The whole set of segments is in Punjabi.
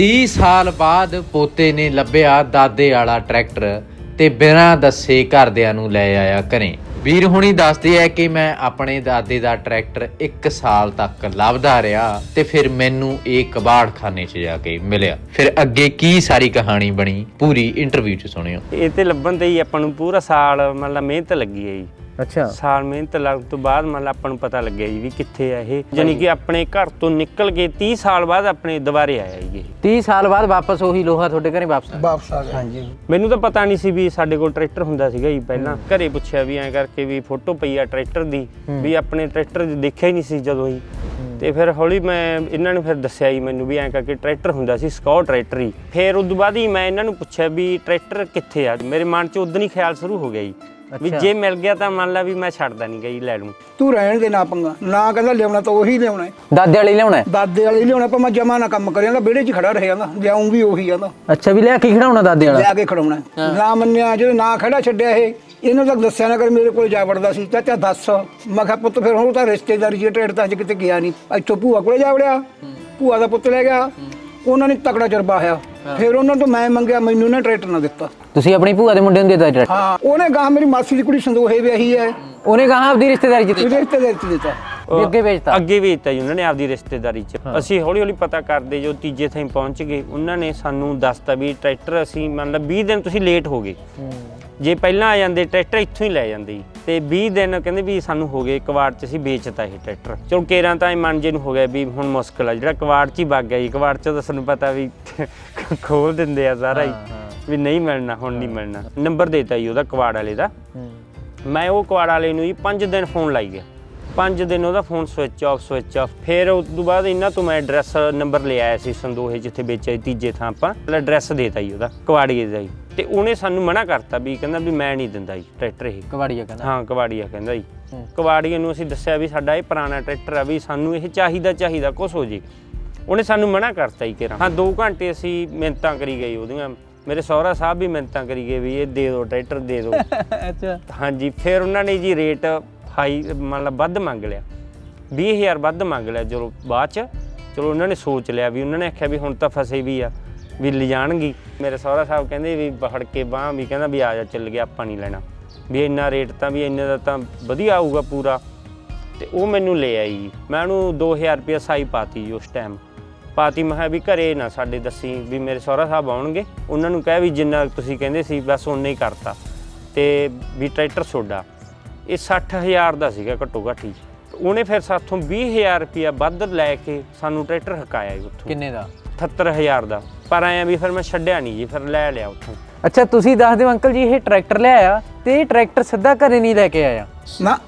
30 ਸਾਲ ਬਾਅਦ ਪੋਤੇ ਨੇ ਲੱਭਿਆ ਦਾਦੇ ਵਾਲਾ ਟਰੈਕਟਰ ਤੇ ਬਿਨਾਂ ਦੱਸੇ ਘਰਦਿਆਂ ਨੂੰ ਲੈ ਆਇਆ ਘਰੇ। ਵੀਰ ਹੁਣੀ ਦੱਸਦੇ ਆ ਕਿ ਮੈਂ ਆਪਣੇ ਦਾਦੇ ਦਾ ਟਰੈਕਟਰ 1 ਸਾਲ ਤੱਕ ਲੱਭਦਾ ਰਿਹਾ ਤੇ ਫਿਰ ਮੈਨੂੰ ਇਹ ਕਬਾੜਖਾਨੇ 'ਚ ਜਾ ਕੇ ਮਿਲਿਆ। ਫਿਰ ਅੱਗੇ ਕੀ ਸਾਰੀ ਕਹਾਣੀ ਬਣੀ, ਪੂਰੀ ਇੰਟਰਵਿਊ 'ਚ ਸੁਣਿਓ। ਇਹ ਤੇ ਲੱਭਣ ਤੇ ਹੀ ਆਪਾਂ ਨੂੰ ਪੂਰਾ ਸਾਲ ਮਤਲਬ ਮਿਹਨਤ ਲੱਗੀ ਹੈ ਜੀ। ਅੱਛਾ। ਸਾਲ ਮਿਹਨਤ ਲੱਗਣ ਤੋਂ ਬਾਅਦ ਮਤਲਬ ਆਪਾਂ ਨੂੰ ਪਤਾ ਲੱਗਿਆ ਜੀ ਵੀ ਕਿੱਥੇ ਆ ਇਹ। ਜਾਨੀ ਕਿ ਆਪਣੇ ਘਰ ਤੋਂ ਨਿਕਲ ਕੇ 30 ਸਾਲ ਬਾਅਦ ਆਪਣੇ ਦੁਬਾਰੇ ਆਇਆ ਜੀ ਇਹ। 30 ਸਾਲ ਬਾਅਦ ਵਾਪਸ ਉਹੀ ਲੋਹਾ ਤੁਹਾਡੇ ਘਰੇ ਵਾਪਸ ਵਾਪਸ ਆ ਗਿਆ। ਹਾਂਜੀ। ਮੈਨੂੰ ਤਾਂ ਪਤਾ ਨਹੀਂ ਸੀ ਵੀ ਸਾਡੇ ਕੋਲ ਟਰੈਕਟਰ ਹੁੰਦਾ ਸੀਗਾ ਜੀ ਪਹਿਲਾਂ। ਘਰੇ ਪੁੱਛਿਆ ਵੀ ਐਂ ਕਰਕੇ ਵੀ ਫੋਟੋ ਪਈ ਆ ਟਰੈਕਟਰ ਦੀ ਵੀ ਆਪਣੇ ਟਰੈਕਟਰ ਦੇਖਿਆ ਹੀ ਨਹੀਂ ਸੀ ਜਦੋਂ ਹੀ। ਤੇ ਫਿਰ ਹੌਲੀ ਮੈਂ ਇਹਨਾਂ ਨੂੰ ਫਿਰ ਦੱਸਿਆ ਜੀ ਮੈਨੂੰ ਵੀ ਐਂ ਕਰਕੇ ਟਰੈਕਟਰ ਹੁੰਦਾ ਸੀ ਸਕੌਟ ਟਰੈਕਟਰ ਹੀ। ਫਿਰ ਉਸ ਤੋਂ ਬਾਅਦ ਹੀ ਮੈਂ ਇਹਨਾਂ ਨੂੰ ਪੁੱਛਿਆ ਵੀ ਟਰੈਕਟਰ ਕਿੱਥੇ ਆ? ਮੇਰੇ ਮਨ 'ਚ ਉਦੋਂ ਹੀ ਖਿਆਲ ਸ਼ੁਰੂ ਹੋ ਗਿਆ ਜੀ। ਵੀ ਜੇ ਮਿਲ ਗਿਆ ਤਾਂ ਮੰਨ ਲਾ ਵੀ ਮੈਂ ਛੱਡਦਾ ਨਹੀਂ ਗਈ ਲੈ ਲੂੰ। ਤੂੰ ਰਹਿਣ ਦੇ ਨਾ ਪੰਗਾ। ਨਾ ਕਹਿੰਦਾ ਲਿਆਉਣਾ ਤਾਂ ਉਹੀ ਲਿਆਉਣਾ ਹੈ। ਦਾਦੇ ਵਾਲੀ ਲਿਆਉਣਾ ਦਾਦੇ ਵਾਲੇ ਹੀ ਲਿਆਉਣਾ ਪਰ ਮੈਂ ਜਮਾ ਨਾ ਕੰਮ ਕਰਿਆ ਤਾਂ ਵਿਹੜੇ 'ਚ ਖੜਾ ਰਹਿ ਜਾਂਦਾ ਲਿਆਉਂ ਵੀ ਉਹੀ ਜਾਂਦਾ। ਅੱਛਾ ਵੀ ਲਿਆ ਕੇ ਖੜਾਉਣਾ ਦਾਦੇ ਲਿਆ ਕੇ ਖੜਾਉਣਾ ਹੈ। ਨਾ ਮੰਨਿਆ ਜਦੋਂ ਨਾ ਖੜਾ ਛੱਡਿਆ ਇਹ ਇਹਨੂੰ ਤਾਂ ਦੱਸਿਆ ਨਾ ਕਰ ਮੇਰੇ ਕੋਲ ਜਾ ਵੜਦਾ ਸੀ। ਚਾਚਾ ਦੱਸ। ਮੈਂ ਕਿਹਾ ਪੁੱਤ ਫਿਰ ਹੁਣ ਤਾਂ ਰਿਸ਼ਤੇਦਾਰੀ ਜੇ ਟ੍ਰੇਡ ਤਾਂ ਅੱਜ ਕਿਤੇ ਗਿਆ ਨਹੀਂ ਇੱਥੋਂ ਭੂਆ ਕੋਲੇ ਜਾ ਵੜਿਆ। ਭੂਆ ਦਾ ਪੁੱਤ ਲੈ ਗਿਆ। ਉਹਨਾਂ ਨੇ ਤਕੜਾ ਚਰਬਾ ਆਇਆ। ਫਿਰ ਉਹਨਾਂ ਤੋਂ ਮੈਂ ਮੰਗਿਆ ਮੈਨੂੰ ਨਾ ਟਰੈਕਟਰ ਨਾ ਦਿੱਤਾ। ਤੁਸੀਂ ਆਪਣੀ ਭੂਆ ਦੇ ਮੁੰਡੇ ਨੂੰ ਦੇਤਾ ਟਰੈਕਟਰ? ਹਾਂ ਉਹਨੇ ਗਾਹ ਮੇਰੀ ਮਾਸੀ ਦੀ ਕੁੜੀ ਸੰਦੋਹੇ ਵਿਆਹੀ ਹੈ। ਉਹਨੇ ਕਹਾ ਆਪਦੀ ਰਿਸ਼ਤੇਦਾਰੀ ਚ ਉਹਦੇ ਰਿਸ਼ਤੇਦਾਰੀ 'ਚ ਦਿੱਤਾ। ਵੀ ਅੱਗੇ ਵੇਚਤਾ ਅੱਗੇ ਵੇਚਤਾ ਜੀ ਉਹਨਾਂ ਨੇ ਆਪਦੀ ਰਿਸ਼ਤੇਦਾਰੀ 'ਚ। ਅਸੀਂ ਹੌਲੀ ਹੌਲੀ ਪਤਾ ਕਰਦੇ ਜੋ ਤੀਜੇ ਥਾਂ ਪਹੁੰਚ ਗਏ ਉਹਨਾਂ ਨੇ ਸਾਨੂੰ ਦੱਸਤਾ ਵੀ ਟਰੈਕਟਰ ਅਸੀਂ ਮੰਨ ਲਾ 20 ਦਿਨ ਤੁਸੀਂ ਲੇਟ ਹੋ ਗਏ। ਜੇ ਪਹਿਲਾਂ ਆ ਜਾਂਦੇ ਟਰੈਕਟਰ ਇੱਥੋਂ ਹੀ ਲੈ ਜਾਂਦੇ ਜੀ ਤੇ 20 ਦਿਨ ਕਹਿੰਦੇ ਵੀ ਸਾਨੂੰ ਹੋ ਗਏ ਕਵਾੜ 'ਚ ਅਸੀਂ ਵੇਚਤਾ ਇਹ ਟਰੈਕਟਰ। ਚਲੋ ਕੇਰਾਂ ਤਾਂ ਇਹ ਮਨ ਜੇ ਨੂੰ ਹੋ ਗਿਆ ਵੀ ਹੁਣ ਮੁਸ਼ਕਲ ਆ ਜਿਹੜਾ ਕਵਾੜ 'ਚ ਹੀ ਵਗ ਗਿਆ ਜੀ। ਕਵਾੜ 'ਚ ਤਾਂ ਸਾਨੂੰ ਪਤਾ ਵੀ ਖੋਲ ਦਿੰਦੇ ਆ ਸਾਰਾ ਹੀ ਵੀ ਨਹੀਂ ਮਿਲਣਾ ਹੁਣ ਨਹੀਂ ਮਿਲਣਾ। ਨੰਬਰ ਦੇਤਾ ਜੀ ਉਹਦਾ ਕਵਾੜ ਵਾਲੇ ਦਾ। ਮੈਂ ਉਹ ਕੁਆੜ ਵਾਲੇ ਨੂੰ ਜੀ 5 ਦਿਨ ਫੋਨ ਲਾਈ ਗਿਆ। 5 ਦਿਨ ਉਹਦਾ phone switch off switch off ਫਿਰ ਉਸ ਤੋਂ ਬਾਅਦ ਇਹਨਾਂ ਤੋਂ ਮੈਂ ਐਡਰੈਸ ਨੰਬਰ ਲੈ ਆਇਆ ਸੀ ਸੰਦੋਹੇ ਜਿੱਥੇ ਵੇਚਿਆ ਤੀਜੇ ਥਾਂ ਆਪਾਂ। ਐਡਰੈਸ ਦੇਤਾ ਜੀ ਉਹਦਾ ਕੁਆੜੀਏ ਦਾ ਜੀ। ਤੇ ਉਹਨੇ ਸਾਨੂੰ ਮਨਾ ਕਰਤਾ ਵੀ ਕਹਿੰਦਾ ਵੀ ਮੈਂ ਨਹੀਂ ਦਿੰਦਾ ਜੀ ਟਰੈਕਟਰ ਇਹ। ਕਬਾੜੀਆ ਕਹਿੰਦਾ। ਹਾਂ ਕਵਾੜੀਆ ਕਹਿੰਦਾ ਜੀ। ਕਵਾੜੀਏ ਨੂੰ ਅਸੀਂ ਦੱਸਿਆ ਵੀ ਸਾਡਾ ਇਹ ਪੁਰਾਣਾ ਟਰੈਕਟਰ ਆ ਵੀ ਸਾਨੂੰ ਇਹ ਚਾਹੀਦਾ ਚਾਹੀਦਾ ਕੁਛ ਹੋ ਜੇ। ਉਹਨੇ ਸਾਨੂੰ ਮਨਾ ਕਰਤਾ ਜੀ ਕਿਰਾ ਹਾਂ 2 ਘੰਟੇ ਅਸੀਂ ਮਿੰਤਾਂ ਕਰੀ ਗਏ ਉਹਦੀਆਂ। ਮੇਰੇ ਸਹੁਰਾ ਸਾਹਿਬ ਵੀ ਮਿੰਤਾਂ ਕਰੀ ਗਏ ਵੀ ਇਹ ਦੇ ਦਿਓ ਟਰੈਕਟਰ ਦੇ ਦਿਓ। ਅੱਛਾ। ਹਾਂਜੀ ਫਿਰ ਉਹਨਾਂ ਨੇ ਜੀ ਰੇਟ ਹਾਈ ਮਤਲਬ ਵੱਧ ਮੰਗ ਲਿਆ। 20000 ਵੱਧ ਮੰਗ ਲਿਆ ਚਲੋ ਬਾਅਦ ਚ। ਚਲੋ ਉਹਨਾਂ ਨੇ ਸੋਚ ਲਿਆ ਵੀ ਉਹਨਾਂ ਨੇ ਆਖਿਆ ਵੀ ਹੁਣ ਤਾਂ ਫਸੇ ਵੀ ਆ। ਵੀ ਲਿਜਾਣਗੀ ਮੇਰੇ ਸਹੁਰਾ ਸਾਹਿਬ ਕਹਿੰਦੇ ਵੀ ਫੜ ਕੇ ਬਾਹ ਵੀ ਕਹਿੰਦਾ ਵੀ ਆ ਜਾ ਚੱਲ ਗਿਆ ਆਪਾਂ ਨਹੀਂ ਲੈਣਾ। ਵੀ ਇੰਨਾ ਰੇਟ ਤਾਂ ਵੀ ਇੰਨੇ ਦਾ ਤਾਂ ਵਧੀਆ ਆਊਗਾ ਪੂਰਾ। ਤੇ ਉਹ ਮੈਨੂੰ ਲੈ ਆਈ। ਜੀ। ਮੈਂ ਉਹਨੂੰ 2000 ਰੁਪਏ ਸਾਈ ਪਾਤੀ ਜੀ ਉਸ ਟਾਈਮ ਪਾਤੀ ਮੈਂ ਵੀ ਘਰੇ ਨਾ ਸਾਡੇ ਦੱਸੀ ਵੀ ਮੇਰੇ ਸਹੁਰਾ ਸਾਹਿਬ ਆਉਣਗੇ। ਉਹਨਾਂ ਨੂੰ ਕਹਿ ਵੀ ਜਿੰਨਾ ਤੁਸੀਂ ਕਹਿੰਦੇ ਸੀ ਬਸ ਉਨਾ ਹੀ ਕਰਤਾ। ਤੇ ਵੀ ਟਰੈਕਟਰ ਸੋਡਾ। ਇਹ 60000 ਦਾ ਸੀਗਾ ਘੱਟੋ ਘੱਟ ਹੀ। ਉਹਨੇ ਫਿਰ ਸਾਥੋਂ 20000 ਰੁਪਇਆ ਵੱਧ ਲੈ ਕੇ ਸਾਨੂੰ ਟਰੈਕਟਰ ਹਕਾਇਆ ਉੱਥੋਂ। ਕਿੰਨੇ ਦਾ? 78000 ਦਾ। ਪਰ ਆਇਆ ਵੀ ਫਿਰ ਮੈਂ ਛੱਡਿਆ ਨਹੀਂ ਜੀ ਫਿਰ ਲੈ ਲਿਆ ਉੱਥੋਂ। ਅੱਛਾ ਤੁਸੀਂ ਦੱਸ ਦਿਓ ਅੰਕਲ ਜੀ ਇਹ ਟਰੈਕਟਰ ਲਿਆਇਆ ਤੇ ਇਹ ਟਰੈਕਟਰ ਸਿੱਧਾ ਘਰੇ ਨਹੀਂ ਲੈ ਕੇ ਆਇਆ? ਨਾ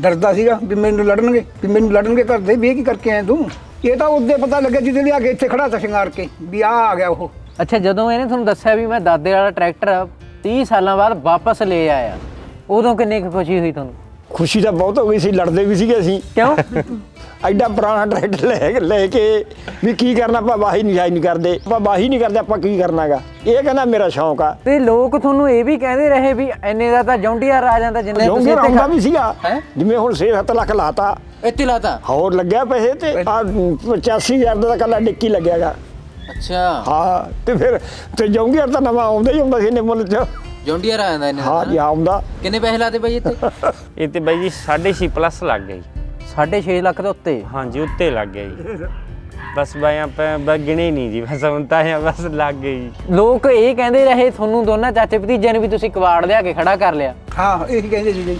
ਡਰਦਾ ਸੀਗਾ ਵੀ ਮੈਨੂੰ ਲੜਨਗੇ ਵੀ ਮੈਨੂੰ ਲੜਨਗੇ ਘਰ ਦੇ ਵੀ ਇਹ ਕੀ ਕਰਕੇ ਆਇਆ ਤੂੰ? ਇਹ ਤਾਂ ਉਹਦੇ ਪਤਾ ਲੱਗਿਆ ਜਿਹਦੇ ਲਿਆ ਕੇ ਇੱਥੇ ਖੜਾ ਤਾ ਸ਼ਿੰਗਾਰ ਕੇ ਵੀ ਆ ਆ ਗਿਆ ਉਹ। ਅੱਛਾ ਜਦੋਂ ਇਹਨੇ ਤੁਹਾਨੂੰ ਦੱਸਿਆ ਵੀ ਮੈਂ ਦਾਦੇ ਵਾਲਾ ਟਰੈਕਟਰ 30 ਸਾਲਾਂ ਬਾਅਦ ਵਾਪਸ ਲੈ ਆਇਆ ਉਦੋਂ ਕਿੰਨੀ ਕੁ ਖੁਸ਼ੀ ਹੋਈ ਤੁਹਾਨੂੰ? ਖੁਸ਼ੀ ਤਾਂ ਬਹੁਤ ਹੋ ਗਈ ਸੀ ਲੜਦੇ ਵੀ ਸੀਗੇ ਅਸੀਂ। ਕਿਉਂ? ਐਡਾ ਪੁਰਾਣਾ ਟਰੈਕਟਰ ਲੈ ਕੇ ਲੈ ਕੇ ਵੀ ਕੀ ਕਰਨਾ ਆਪਾਂ ਵਾਹੀ ਨਹੀਂ ਜਾਈ ਨਹੀਂ ਕਰਦੇ। ਆਪਾਂ ਵਾਹੀ ਨਹੀਂ ਕਰਦੇ ਆਪਾਂ ਕੀ ਕਰਨਾਗਾ? ਇਹ ਕਹਿੰਦਾ ਮੇਰਾ ਸ਼ੌਂਕ ਆ। ਤੇ ਲੋਕ ਤੁਹਾਨੂੰ ਇਹ ਵੀ ਕਹਿੰਦੇ ਰਹੇ ਵੀ ਐਨੇ ਦਾ ਤਾਂ ਜੌਂਡੀਆਰ ਆ ਜਾਂਦਾ ਜਿੰਨੇ ਤੁਸੀਂ ਜੋਂਗੇ ਇੱਥੇ ਆਉਂਦਾ ਖਾ- ਵੀ ਸੀਗਾ। ਹੈਂ? ਜਿਵੇਂ ਹੁਣ 6-7 ਲੱਖ ਲਾਤਾ। ਇੱਥੇ ਲਾਤਾ? ਹੋਰ ਲੱਗਿਆ ਪੈਸੇ ਤੇ ਆ 85000 ਦਾ ਕੱਲਾ ਡਿੱਕੀ ਲੱਗਿਆਗਾ। ਅੱਛਾ। ਹਾਂ ਤੇ ਫਿਰ ਤੇ ਜੋਂਗੇ ਤਾਂ ਨਵਾਂ ਆਉਂਦਾ ਹੀ ਆਉਂਦਾ ਸੀ ਨੇ ਮੁੱਲ ਚ। ਜੌਂਡੀਆਰ ਆ ਜਾਂਦਾ ਇਹਨੇ ਹਾਂ ਜੀ ਆਉਂਦਾ। ਕਿੰਨੇ ਪੈਸੇ ਲਾਤੇ ਬਾਈ ਇੱਥੇ? ਇਹ ਤੇ ਬਾਈ ਜੀ 6.5 ਪਲੱਸ ਲੱਗ ਗਿਆ ਜੀ। 6.5 ਲੱਖ ਦੇ ਉੱਤੇ? ਹਾਂਜੀ ਉੱਤੇ ਲੱਗ ਗਿਆ ਜੀ। ਬਸ ਬਾਈ ਆਪਾਂ ਬਸ ਗਿਣੇ ਨਹੀਂ ਜੀ ਬਸ ਹੁਣ ਤਾਂ ਬਸ ਲੱਗ ਗਏ ਜੀ। ਲੋਕ ਇਹ ਕਹਿੰਦੇ ਰਹੇ ਤੁਹਾਨੂੰ ਦੋਨਾਂ ਚਾਚੇ ਭਤੀਜਿਆਂ ਨੂੰ ਵੀ ਤੁਸੀਂ ਕਵਾੜ ਲਿਆ ਕੇ ਖੜਾ ਕਰ ਲਿਆ। ਹਾਂ ਇਹੀ ਕਹਿੰਦੇ ਸੀ ਜੀ।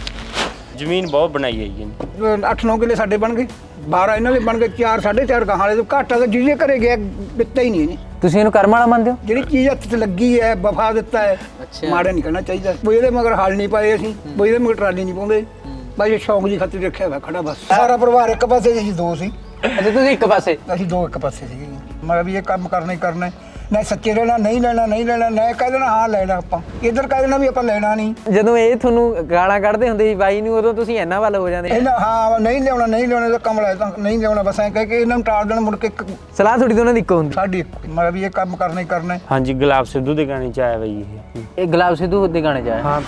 ਜ਼ਮੀਨ ਬਹੁਤ ਬਣਾਈ ਹੈ ਜੀ ਇਹਨੇ। 8-9 ਕਿੱਲੇ ਸਾਡੇ ਬਣ ਗਏ 12 ਇਹਨਾਂ ਦੇ ਬਣ ਗਏ 4 4.5 ਗਾਹਾਂ ਵਾਲੇ ਤੋਂ ਘਾਟਾ ਤਾਂ ਜਿਹਦੇ ਘਰੇ ਗਿਆ ਦਿੱਤਾ ਹੀ ਨਹੀਂ ਇਹਨੇ। ਤੁਸੀਂ ਇਹਨੂੰ ਕਰਮ ਵਾਲਾ ਮੰਨਦੇ ਹੋ? ਜਿਹੜੀ ਚੀਜ਼ ਹੱਥ 'ਚ ਲੱਗੀ ਹੈ ਵਫਾ ਦਿੱਤਾ ਹੈ ਅੱਛਾ। ਮਾੜਾ ਨਹੀਂ ਕਰਨਾ ਚਾਹੀਦਾ। ਕੋਈ ਇਹਦੇ ਮਗਰ ਹਲ ਨਹੀਂ ਪਾਏ ਅਸੀਂ ਕੋਈ ਇਹਦੇ ਮਗਰ ਟਰਾਲੀ ਨਹੀਂ ਪਾਉਂਦੇ। ਬਾਈ ਇਹ ਸ਼ੌਂਕ ਦੀ ਖਾਤਰ ਰੱਖਿਆ ਹੋਇਆ ਖੜਾ ਬਸ। ਸਾਰਾ ਪਰਿਵਾਰ ਇੱਕ ਪਾਸੇ ਸੀ ਅਸੀਂ ਦੋ ਸੀ। ਅੱਛਾ ਤੁਸੀਂ ਇੱਕ ਪਾਸੇ? ਅਸੀਂ ਦੋ ਇੱਕ ਪਾਸੇ ਸੀਗੇ। ਮੈਂ ਵੀ ਇਹ ਕੰਮ ਕਰਨਾ ਹੀ ਕਰਨਾ ਹੈ। ਨਾ ਸੱਚੇ ਰਹਿਣਾ ਨਹੀਂ ਲੈਣਾ ਨਹੀਂ ਲੈਣਾ ਨਾ ਕਹਿ ਦੇਣਾ ਹਾਂ ਲੈਣਾ ਆਪਾਂ। ਇਧਰ ਕਹਿ ਦੇਣਾ ਵੀ ਆਪਾਂ ਲੈਣਾ ਨਹੀਂ। ਜਦੋਂ ਇਹ ਤੁਹਾਨੂੰ ਗਾਲਾਂ ਕੱਢਦੇ ਹੁੰਦੇ ਸੀ ਬਾਈ ਨੂੰ ਉਦੋਂ ਤੁਸੀਂ ਇਹਨਾਂ ਵੱਲ ਹੋ ਜਾਂਦੇ ਇਹਨਾਂ ਹਾਂ ਨਹੀਂ ਲਿਆਉਣਾ ਨਹੀਂ ਲਿਆਉਣਾ ਤਾਂ ਕਮਲਾ ਤਾਂ ਨਹੀਂ ਲਿਆਉਣਾ ਬਸ ਐਂ ਕਹਿ ਕੇ ਇਹਨਾਂ ਨੂੰ ਟਾਲ ਦੇਣਾ ਮੁੜ ਕੇ ਇੱਕ ਸਲਾਹ ਥੋੜੀ ਦੋਨਾਂ ਦੀ ਇੱਕੋ ਹੁੰਦੀ। ਸਾਡੀ ਇੱਕ। ਮੈਂ ਵੀ ਇਹ ਕੰਮ ਕਰਨਾ ਹੀ ਕਰਨਾ ਹੈ। ਹਾਂਜੀ ਗੁਲਾਬ ਸਿੱਧੂ ਦੇ ਗਾਣੇ ਚ ਆਇਆ ਬਾਈ ਇਹ। ਇਹ ਗੁਲਾਬ ਸਿੱਧੂ ਦੇ ਗਾਣੇ ਚ ਆਇਆ। ਹਾਂ।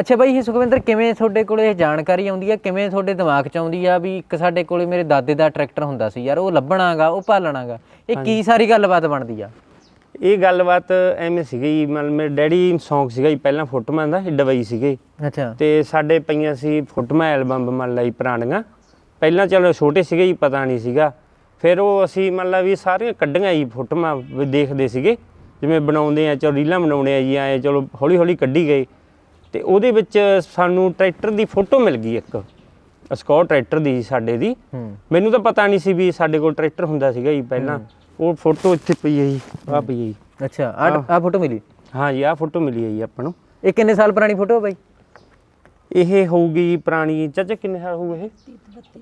ਅੱਛਾ ਬਾਈ ਇਹ ਸੁਖਵਿੰਦਰ ਕਿਵੇਂ ਤੁਹਾਡੇ ਕੋਲੇ ਇਹ ਜਾਣਕਾਰੀ ਆਉਂਦੀ ਆ? ਕਿਵੇਂ ਤੁਹਾਡੇ ਦਿਮਾਗ 'ਚ ਆਉਂਦੀ ਆ ਵੀ ਇੱਕ ਸਾਡੇ ਕੋਲੇ ਮੇਰੇ ਦਾਦੇ ਦਾ ਟਰੈਕਟਰ ਹੁੰਦਾ ਸੀ ਯਾਰ ਉਹ ਲੱਭਣਾਗਾ ਉਹ ਭਾਲਣਾਗਾ? ਇਹ ਕੀ ਸਾਰੀ ਗੱਲਬਾਤ ਬਣਦੀ ਆ? ਇਹ ਗੱਲਬਾਤ ਐਵੇਂ ਸੀਗੀ ਮਤਲਬ ਮੇਰੇ ਡੈਡੀ ਸ਼ੌਂਕ ਸੀਗਾ ਜੀ ਪਹਿਲਾਂ ਫੋਟੋਆਂ ਦਾ ਡਬਈ ਸੀਗੇ। ਅੱਛਾ। ਤੇ ਸਾਡੇ ਪਈਆਂ ਸੀ ਫੋਟੋਆਂ ਐਲਬਮ ਮੰਨ ਲਈ ਪੁਰਾਣੀਆਂ। ਪਹਿਲਾਂ ਚਲੋ ਛੋਟੇ ਸੀਗੇ ਜੀ ਪਤਾ ਨਹੀਂ ਸੀਗਾ। ਫਿਰ ਉਹ ਅਸੀਂ ਮੰਨ ਲਾ ਵੀ ਸਾਰੀਆਂ ਕੱਢੀਆਂ ਜੀ ਫੋਟੋਆਂ ਦੇਖਦੇ ਸੀਗੇ। ਜਿਵੇਂ ਬਣਾਉਂਦੇ ਆ ਚਲੋ ਰੀਲਾਂ ਬਣਾਉਣੇ ਆ ਜੀ ਐ ਚਲੋ ਹੌਲੀ ਹੌਲੀ ਕੱਢੀ ਗਏ। ਤੇ ਉਹਦੇ ਵਿੱਚ ਸਾਨੂੰ ਟਰੈਕਟਰ ਦੀ ਫੋਟੋ ਮਿਲ ਗਈ ਇੱਕ ਸਕੌਰ ਟਰੈਕਟਰ ਦੀ ਸਾਡੇ ਦੀ। ਹੂੰ। ਮੈਨੂੰ ਤਾਂ ਪਤਾ ਨਹੀਂ ਸੀ ਵੀ ਸਾਡੇ ਕੋਲ ਟਰੈਕਟਰ ਹੁੰਦਾ ਸੀਗਾ ਜੀ ਪਹਿਲਾਂ। ਉਹ ਫੋਟੋ ਇੱਥੇ ਪਈ ਹੈ ਜੀ ਆ ਪਈ ਹੈ ਜੀ। ਅੱਛਾ ਆ ਆ ਫੋਟੋ ਮਿਲੀ? ਹਾਂ ਜੀ ਆ ਫੋਟੋ ਮਿਲੀ ਹੈ ਜੀ ਆਪਾਂ ਨੂੰ। ਇਹ ਕਿੰਨੇ ਸਾਲ ਪੁਰਾਣੀ ਫੋਟੋ ਬਾਈ? ਇਹ ਹੋਊਗੀ ਪੁਰਾਣੀ ਚਾਚਾ ਕਿੰਨੇ ਸਾਲ ਹੋਊ ਇਹ?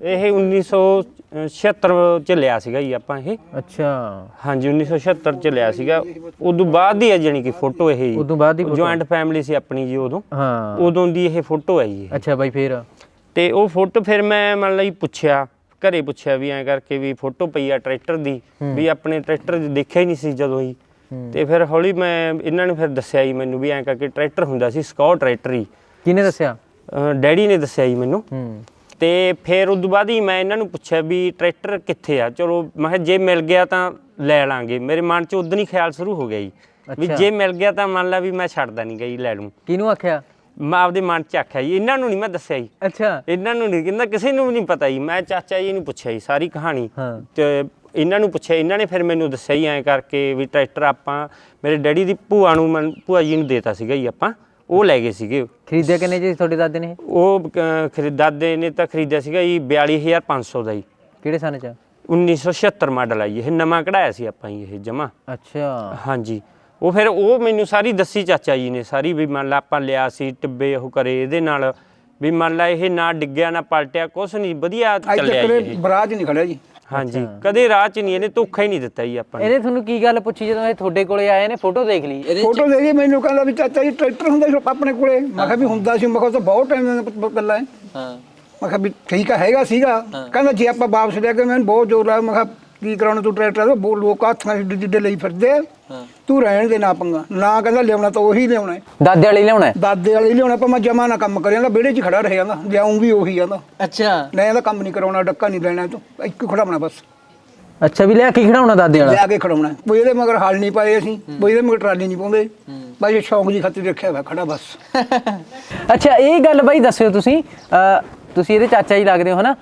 ਇਹ 1976 ਚ ਲਿਆ ਸੀਗਾ ਜੀ ਆਪਾਂ ਇਹ। ਅੱਛਾ। ਹਾਂਜੀ 1976 ਚ ਲਿਆ ਸੀਗਾ। ਉਦੋਂ ਬਾਅਦ ਦੀ ਹੈ ਜਾਣੀ ਕਿ ਫੋਟੋ ਇਹ ਜੀ। ਉਦੋਂ ਬਾਅਦ ਦੀ? ਜੁਆਇੰਟ ਫੈਮਿਲੀ ਸੀ ਆਪਣੀ ਜੀ ਉਦੋਂ। ਹਾਂ। ਉਦੋਂ ਦੀ ਇਹ ਫੋਟੋ ਹੈ ਜੀ। ਅੱਛਾ ਬਾਈ ਫੇਰ? ਤੇ ਉਹ ਫੋਟੋ ਫਿਰ ਮੈਂ ਮੰਨ ਲਈ ਪੁੱਛਿਆ ਘਰੇ ਪੁੱਛਿਆ ਵੀ ਐਂ ਕਰਕੇ ਵੀ ਫੋਟੋ ਪਈ ਆ ਟਰੈਕਟਰ ਦੀ ਵੀ ਆਪਣੇ ਟਰੈਕਟਰ ਦੇਖਿਆ ਹੀ ਨਹੀਂ ਸੀ ਜਦੋਂ ਹੀ। ਤੇ ਫਿਰ ਹੌਲੀ ਮੈਂ ਇਹਨਾਂ ਨੂੰ ਫਿਰ ਦੱਸਿਆ ਜੀ ਮੈਨੂੰ ਵੀ ਐਂ ਕਰਕੇ ਟਰੈਕਟਰ ਹੁੰਦਾ ਸੀ ਸਕੌਟ ਟਰੈਕਟਰ ਹੀ। ਕਿਹਨੇ ਦੱਸਿਆ? ਡੈਡੀ ਨੇ ਦੱਸਿਆ ਜੀ ਮੈਨੂੰ। ਹੂੰ। ਤੇ ਫਿਰ ਉਦੋਂ ਬਾਅਦ ਹੀ ਮੈਂ ਇਹਨਾਂ ਨੂੰ ਪੁੱਛਿਆ ਵੀ ਟਰੈਕਟਰ ਕਿੱਥੇ ਆ? ਚਲੋ ਮੈਂ ਕਿਹਾ ਜੇ ਮਿਲ ਗਿਆ ਤਾਂ ਲੈ ਲਾਂਗੇ। ਮੇਰੇ ਮਨ 'ਚ ਉਦੋਂ ਹੀ ਖਿਆਲ ਸ਼ੁਰੂ ਹੋ ਗਿਆ ਜੀ। ਵੀ। ਜੇ ਮਿਲ ਗਿਆ ਤਾਂ ਮੰਨ ਲਾ ਵੀ ਮੈਂ ਛੱਡਦਾ ਨਹੀਂ ਗਈ ਲੈ ਲੂੰ। ਕਿਹਨੂੰ ਆਖਿਆ? ਮੈਂ ਆਪਦੇ ਮਨ 'ਚ ਆਖਿਆ ਜੀ। ਇਹਨਾਂ ਨੂੰ ਨਹੀਂ ਮੈਂ ਦੱਸਿਆ ਜੀ। ਅੱਛਾ। ਇਹਨਾਂ ਨੂੰ ਨਹੀਂ ਕਹਿੰਦਾ ਕਿਸੇ ਨੂੰ ਵੀ ਨਹੀਂ ਪਤਾ ਜੀ। ਮੈਂ ਚਾਚਾ ਜੀ ਨੂੰ ਪੁੱਛਿਆ ਜੀ ਸਾਰੀ ਕਹਾਣੀ। ਤੇ ਇਹਨਾਂ ਨੂੰ ਪੁੱਛਿਆ ਇਹਨਾਂ ਨੇ ਫਿਰ ਮੈਨੂੰ ਦੱਸਿਆ ਹੀ ਐਂ ਕਰਕੇ ਵੀ ਟਰੈਕਟਰ ਆਪਾਂ ਮੇਰੇ ਡੈਡੀ ਦੀ ਭੂਆ ਨੂੰ ਭੂਆ ਜੀ ਨੂੰ ਦੇਤਾ ਸੀਗਾ ਜੀ ਆਪਾਂ। ਉਹ ਲੈ ਗਏ ਸੀਗੇ। ਖਰੀਦਿਆ ਕਿੰਨੇ ਜੀ ਤੁਹਾਡੇ ਦਾਦੇ ਨੇ? ਉਹ ਅਹ, ਖਰੀ- ਦਾਦੇ ਨੇ ਤਾਂ ਖਰੀਦਿਆ ਸੀਗਾ ਜੀ 42500 ਦਾ ਜੀ। ਕਿਹੜੇ ਸਾਲ ਚ? 1976 ਮਾਡਲ ਆ ਜੀ। ਇਹ ਨਵਾਂ ਕਢਾਇਆ ਸੀ ਆਪਾਂ ਜੀ ਇਹ ਜਮਾ। ਅੱਛਾ। ਹਾਂਜੀ। ਉਹ ਫਿਰ ਉਹ ਮੈਨੂੰ ਸਾਰੀ ਦੱਸੀ ਚਾਚਾ ਜੀ ਨੇ ਸਾਰੀ ਵੀ ਮੰਨ ਲਾ ਆਪਾਂ ਲਿਆ ਸੀ ਟਿੱਬੇ ਉਹ ਕਰੇ ਇਹਦੇ ਨਾਲ। ਵੀ ਮੰਨ ਲਾ ਇਹ ਨਾ ਡਿੱਗਿਆ ਨਾ ਪਲਟਿਆ ਕੁਛ ਨਹੀਂ ਵਧੀਆ ਅੱਜ ਚੱਲਿਆ ਤੱਕ ਜੀ ਇਹ। ਬਰਾਜ ਨਹੀਂ ਖੜਿਆ ਜੀ। ਹਾਂਜੀ। ਕਦੇ ਰਾਹ ਚ ਨਹੀਂ ਇਹਨੇ ਧੋਖਾ ਹੀ ਨਹੀਂ ਦਿੱਤਾ ਜੀ ਆਪਾਂ ਨੂੰ। ਇਹਨੇ ਤੁਹਾਨੂੰ ਕੀ ਗੱਲ ਪੁੱਛੀ ਜਦੋਂ ਇਹ ਤੁਹਾਡੇ ਕੋਲੇ ਆਏ ਨੇ? ਫੋਟੋ ਦੇਖ ਲਈ। ਇਹਦੇ ਫੋਟੋ ਦੇ ਕੇ ਮੈਨੂੰ ਕਹਿੰਦਾ ਵੀ ਚਾਚਾ ਜੀ ਟਰੈਕਟਰ ਹੁੰਦਾ ਸੀ ਆਪਣੇ ਕੋਲੇ। ਮੈਂ ਕਿਹਾ ਵੀ ਹੁੰਦਾ ਸੀ ਮੈਂ ਕਿਹਾ ਉਹ ਤਾਂ ਬਹੁਤ ਟਾਈਮ ਦਾ ਗੱਲਾਂ ਹੈ ਹਾਂ। ਮੈਂ ਕਿਹਾ ਵੀ ਠੀਕ ਆ ਹੈਗਾ ਸੀਗਾ। ਕਹਿੰਦਾ ਜੇ ਆਪਾਂ ਵਾਪਸ ਲੈ ਕੇ ਮੈਨੂੰ ਬਹੁਤ ਜ਼ੋਰ ਲਾਇਆ। ਮੈਂ ਕਿਹਾ ਕੀ ਕਰਾਉਣਾ ਤੂੰ ਟਰੈਕਟਰ ਦਾ ਬੋ ਲੋਕ ਹੱਥਾਂ ਜਿੱਡੇ ਜਿੱਡੇ ਲਈ ਫਿਰਦੇ ਆ। ਤੂੰ ਰਹਿਣ ਦੇ ਨਾ ਪੰਗਾ। ਨਾ ਕਹਿੰਦਾ ਲਿਆਉਣਾ ਤਾਂ ਉਹੀ ਲਿਆਉਣਾ ਹੈ। ਦਾਦੇ ਵਾਲੀ ਲਿਆਉਣਾ ਦਾਦੇ ਵਾਲੇ ਹੀ ਲਿਆਉਣਾ ਪਰ ਮੈਂ ਜਮਾ ਨਾ ਕੰਮ ਕਰਿਆ ਜਾਂਦਾ ਵਿਹੜੇ 'ਚ ਖੜਾ ਰਹਿ ਜਾਂਦਾ। ਲਿਆਉਂ ਵੀ ਉਹੀ ਜਾਂਦਾ ਅੱਛਾ। ਮੈਂ ਇਹਦਾ ਕੰਮ ਨਹੀਂ ਕਰਾਉਣਾ ਡੱਕਾ ਨਹੀਂ ਲੈਣਾ ਤੂੰ ਇੱਕ ਖੜਾਉਣਾ ਬਸ। ਅੱਛਾ ਵੀ ਲਿਆ ਕੀ ਖੜਾਉਣਾ ਦਾਦੇ ਵਾਲਾ? ਲਿਆ ਕੇ ਖੜਾਉਣਾ। ਕੋਈ ਇਹਦੇ ਮਗਰ ਹਲ ਨਹੀਂ ਪਾਏ ਅਸੀਂ ਕੋਈ ਇਹਦੇ ਮਗਰ ਟਰਾਲੀ ਨਹੀਂ ਪਾਉਂਦੇ। ਬਸ ਇਹ ਸ਼ੌਂਕ ਦੀ ਖਾਤਰ ਰੱਖਿਆ ਹੋਇਆ ਖੜਾ ਬਸ। ਅੱਛਾ ਇਹ ਗੱਲ ਬਾਈ ਦੱਸਿਓ ਤੁਸੀਂ। ਅਹ, ਤੁਸੀਂ ਇਹਦੇ ਚਾਚਾ ਜੀ ਲੱਗਦੇ ਹੋ ਹਨਾ?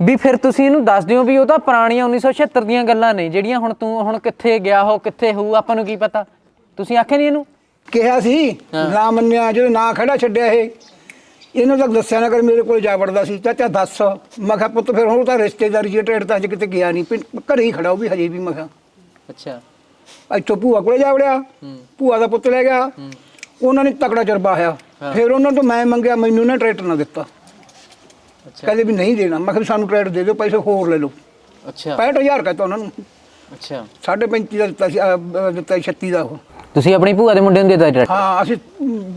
ਵੀ ਫਿਰ ਤੁਸੀਂ ਇਹਨੂੰ ਦੱਸ ਦਿਓ ਵੀ ਉਹ ਤਾਂ ਪੁਰਾਣੀਆਂ 1976 ਦੀਆਂ ਗੱਲਾਂ ਨੇ ਜਿਹੜੀਆਂ ਹੁਣ ਤੂੰ ਹੁਣ ਕਿੱਥੇ ਗਿਆ ਹੋ ਕਿੱਥੇ ਹੋਊ ਆਪਾਂ ਨੂੰ ਕੀ ਪਤਾ? ਤੁਸੀਂ ਆਖਿਆ ਨਹੀਂ ਇਹਨੂੰ? ਕਿਹਾ ਸੀ ਨਾ ਮੰਨਿਆ ਜਦੋਂ ਨਾ ਖੜਾ ਛੱਡਿਆ ਇਹ। ਇਹਨੂੰ ਤਾਂ ਦੱਸਿਆ ਨਾ ਕਰ ਮੇਰੇ ਕੋਲ ਜਾ ਵੜਦਾ ਸੀ ਚਾਚਾ ਦੱਸ। ਮੈਂ ਕਿਹਾ ਪੁੱਤ ਫਿਰ ਹੁਣ ਤਾਂ ਰਿਸ਼ਤੇਦਾਰੀ ਜੇ ਟ੍ਰੇਡ ਤਾਂ ਅੱਜ ਕਿਤੇ ਗਿਆ ਨਹੀਂ ਘਰੇ ਹੀ ਖੜਾ ਉਹ ਵੀ ਹਜੇ ਵੀ ਮੈਂ ਕਿਹਾ। ਅੱਛਾ। ਇੱਥੋਂ ਭੂਆ ਕੋਲੇ ਜਾ ਵੜਿਆ। ਭੂਆ ਦਾ ਪੁੱਤ ਲੈ ਗਿਆ। ਉਹਨਾਂ ਨੇ ਤਕੜਾ ਜਰਬਾ ਆਇਆ। ਫਿਰ ਉਹਨਾਂ ਤੋਂ ਮੈਂ ਮੰਗਿਆ ਮੈਨੂੰ ਨਾ ਟਰੈਕਟਰ ਨਾ ਦਿੱਤਾ। ਕਹਿੰਦੇ ਵੀ ਨਹੀਂ ਦੇਣਾ। ਮੈਂ ਕਿਹਾ ਵੀ ਸਾਨੂੰ ਟਰੈਕਟਰ ਦੇ ਦਿਓ ਪੈਸੇ ਹੋਰ ਲੈ ਲਓ। ਅੱਛਾ। 65000 ਕਹਤਾ ਉਹਨਾਂ ਨੂੰ। ਅੱਛਾ। 35 ਦਾ ਦਿੱਤਾ ਸੀ ਅਹ, ਦਿੱਤਾ ਸੀ 36 ਦਾ ਉਹ। ਤੁਸੀਂ ਆਪਣੀ ਭੂਆ ਦੇ ਮੁੰਡੇ ਨੂੰ ਦੇਤਾ ਟਰੈਕਟਰ ਹਾਂ ਅਸੀਂ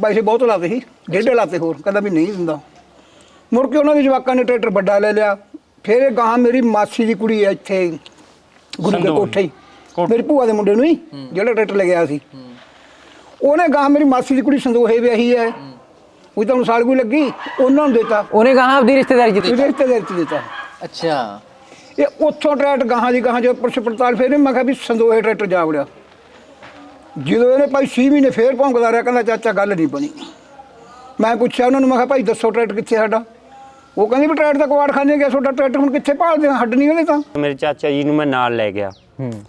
ਪੈਸੇ ਬਹੁਤ ਲਾਤੇ ਸੀ। ਡੇਢੇ ਲਾਤੇ ਹੋਰ। ਕਹਿੰਦਾ ਵੀ ਨਹੀਂ ਦਿੰਦਾ। ਮੁੜ ਕੇ ਉਹਨਾਂ ਦੇ ਜਵਾਕਾਂ ਨੇ ਟਰੈਕਟਰ ਵੱਡਾ ਲੈ ਲਿਆ। ਫਿਰ ਇਹ ਗਾਂ ਮੇਰੀ ਮਾਸੀ ਦੀ ਕੁੜੀ ਹੈ ਇੱਥੇ ਗੁਰੂ ਦੇ। ਕੋਠੇ ਹੀ। ਮੇਰੀ ਭੂਆ ਦੇ ਮੁੰਡੇ ਨੂੰ ਹੀ ਜਿਹੜਾ ਟਰੈਕਟਰ ਲੈ ਗਿਆ ਸੀ। ਉਹਨੇ ਗਾਂ ਮੇਰੀ ਮਾਸੀ ਦੀ ਕੁੜੀ ਸੰਦੋਹੇ ਵਿਆਹੀ ਹੈ। ਉਹ ਤਾਂ ਹੁਣ ਸਾਲ ਕੋਈ ਲੱਗੀ? ਉਹਨਾਂ ਨੂੰ ਦਿੱਤਾ। ਉਹਨੇ ਕਹਾ ਆਪਦੀ ਰਿਸ਼ਤੇਦਾਰੀ ਚ ਉਹਦੇ ਰਿਸ਼ਤੇਦਾਰ ਚ ਦਿੱਤਾ। ਅੱਛਾ। ਇਹ ਉੱਥੋਂ ਟਰੈਕਟਰ ਗਾਹਾਂ ਦੀ ਗਾਹਾਂ ਜੋ ਪੜਤਾਲ ਫੇਰ ਮੈਂ ਕਿਹਾ ਵੀ ਸੰਦੋਹੇ ਟਰੈਕਟਰ ਜਾ ਵੜਿਆ। ਜਦੋਂ ਇਹਨੇ ਭਾਈ 6 ਮਹੀਨੇ ਫੇਰ ਭੌਂਕਦਾ ਰਿਹਾ ਕਹਿੰਦਾ ਚਾਚਾ ਗੱਲ ਨਹੀਂ ਬਣੀ। ਮੈਂ ਪੁੱਛਿਆ ਉਹਨਾਂ ਨੂੰ ਮੈਂ ਕਿਹਾ ਭਾਈ ਦੱਸੋ ਟਰੈਕਟਰ ਕਿੱਥੇ ਸਾਡਾ? ਉਹ ਕਹਿੰਦੇ ਵੀ ਟਰੈਕਟਰ ਦਾ ਕਵਾੜ ਖਾਨੇ ਗਿਆ ਤੁਹਾਡਾ ਟਰੈਕਟਰ ਹੁਣ ਕਿੱਥੇ ਭਾਲਦੇ ਹੱਡ ਨਹੀਂ ਉਹਦੇ ਤਾਂ। ਮੇਰੇ ਚਾਚਾ ਜੀ ਨੂੰ ਮੈਂ ਨਾਲ ਲੈ ਗਿਆ।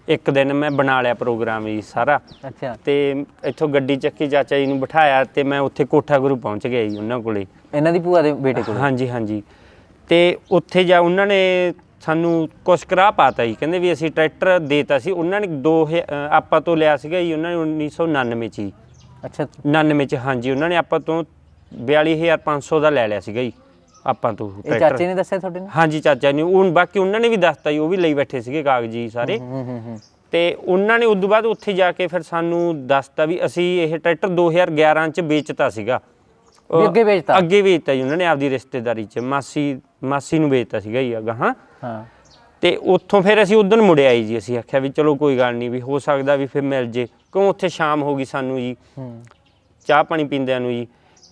ਇੱਕ ਦਿਨ ਮੈਂ ਬਣਾ ਲਿਆ ਪ੍ਰੋਗਰਾਮ ਜੀ ਸਾਰਾ। ਅੱਛਾ। ਤੇ ਇੱਥੋਂ ਗੱਡੀ ਚੱਕੀ ਚਾਚਾ ਜੀ ਨੂੰ ਬਿਠਾਇਆ ਤੇ ਮੈਂ ਉੱਥੇ ਕੋਠਾ ਗੁਰੂ ਪਹੁੰਚ ਗਿਆ ਜੀ ਉਹਨਾਂ ਕੋਲੇ। ਇਹਨਾਂ ਦੀ ਭੂਆ ਦੇ ਬੇਟੇ ਕੋਲ? ਹਾਂਜੀ ਹਾਂਜੀ। ਤੇ ਉੱਥੇ ਜਾ ਉਹਨਾਂ ਨੇ ਸਾਨੂੰ ਕੁਛ ਕਰਾ ਪਾਤਾ ਜੀ। ਕਹਿੰਦੇ ਵੀ ਅਸੀਂ ਟਰੈਕਟਰ ਦੇਤਾ ਸੀ। ਉਹਨਾਂ ਨੇ ਦੋ ਹਜ਼ਾਰ- ਅ, ਆਪਾਂ ਤੋਂ ਲਿਆ ਸੀਗਾ ਜੀ ਉਹਨਾਂ ਨੇ 1999 ਚ ਜੀ। ਅੱਛਾ। 99 ਚ ਹਾਂਜੀ। ਉਹਨਾਂ ਨੇ ਆਪਾਂ ਤੋਂ 42500 ਦਾ ਲੈ ਲਿਆ ਸੀਗਾ ਜੀ। ਆਪਾਂ ਤੋਂ ਇਹ ਟਰੈਕਟਰ ਚਾਚੇ ਨੇ ਦੱਸਿਆ ਤੁਹਾਡੇ ਨੂੰ? ਹਾਂਜੀ ਚਾਚਾ ਨੇ। ਉਹ ਬਾਕੀ ਉਹਨਾਂ ਨੇ ਵੀ ਦੱਸਤਾ ਜੀ ਉਹ ਵੀ ਲਈ ਬੈਠੇ ਸੀਗੇ ਕਾਗਜ਼ੀ ਸਾਰੇ। ਹੂੰ ਹੂੰ ਹੂੰ ਤੇ ਉਹਨਾਂ ਨੇ ਉਦੋਂ ਬਾਅਦ ਉੱਥੇ ਜਾ ਕੇ ਫਿਰ ਸਾਨੂੰ ਦੱਸਤਾ ਵੀ ਅਸੀਂ ਇਹ ਟਰੈਕਟਰ 2011 ਚ ਵੇਚਤਾ ਸੀਗਾ। ਵੀ ਅੱਗੇ ਵੇਚਤਾ? ਅੱਗੇ ਵੇਚਤਾ ਜੀ ਉਹਨਾਂ ਨੇ ਆਪਦੀ ਰਿਸ਼ਤੇਦਾਰੀ ਚ। ਮਾਸੀ ਮਾਸੀ ਨੂੰ ਵੇਚਤਾ ਸੀਗਾ ਜੀ ਅਗਾ ਹਾਂ। ਹਾਂ। ਤੇ ਉੱਥੋਂ ਫਿਰ ਅਸੀਂ ਉਦੋਂ ਮੁੜ ਆਏ ਜੀ। ਅਸੀਂ ਆਖਿਆ ਵੀ ਚਲੋ ਕੋਈ ਗੱਲ ਨਹੀਂ ਵੀ ਹੋ ਸਕਦਾ ਵੀ ਫਿਰ ਮਿਲ ਜੇ। ਕਿਉਂ ਉੱਥੇ ਸ਼ਾਮ ਹੋ ਗਈ ਸਾਨੂੰ ਜੀ। ਹੂੰ। ਚਾਹ ਪਾਣੀ ਪੀਂਦਿਆਂ ਨੂੰ ਜੀ।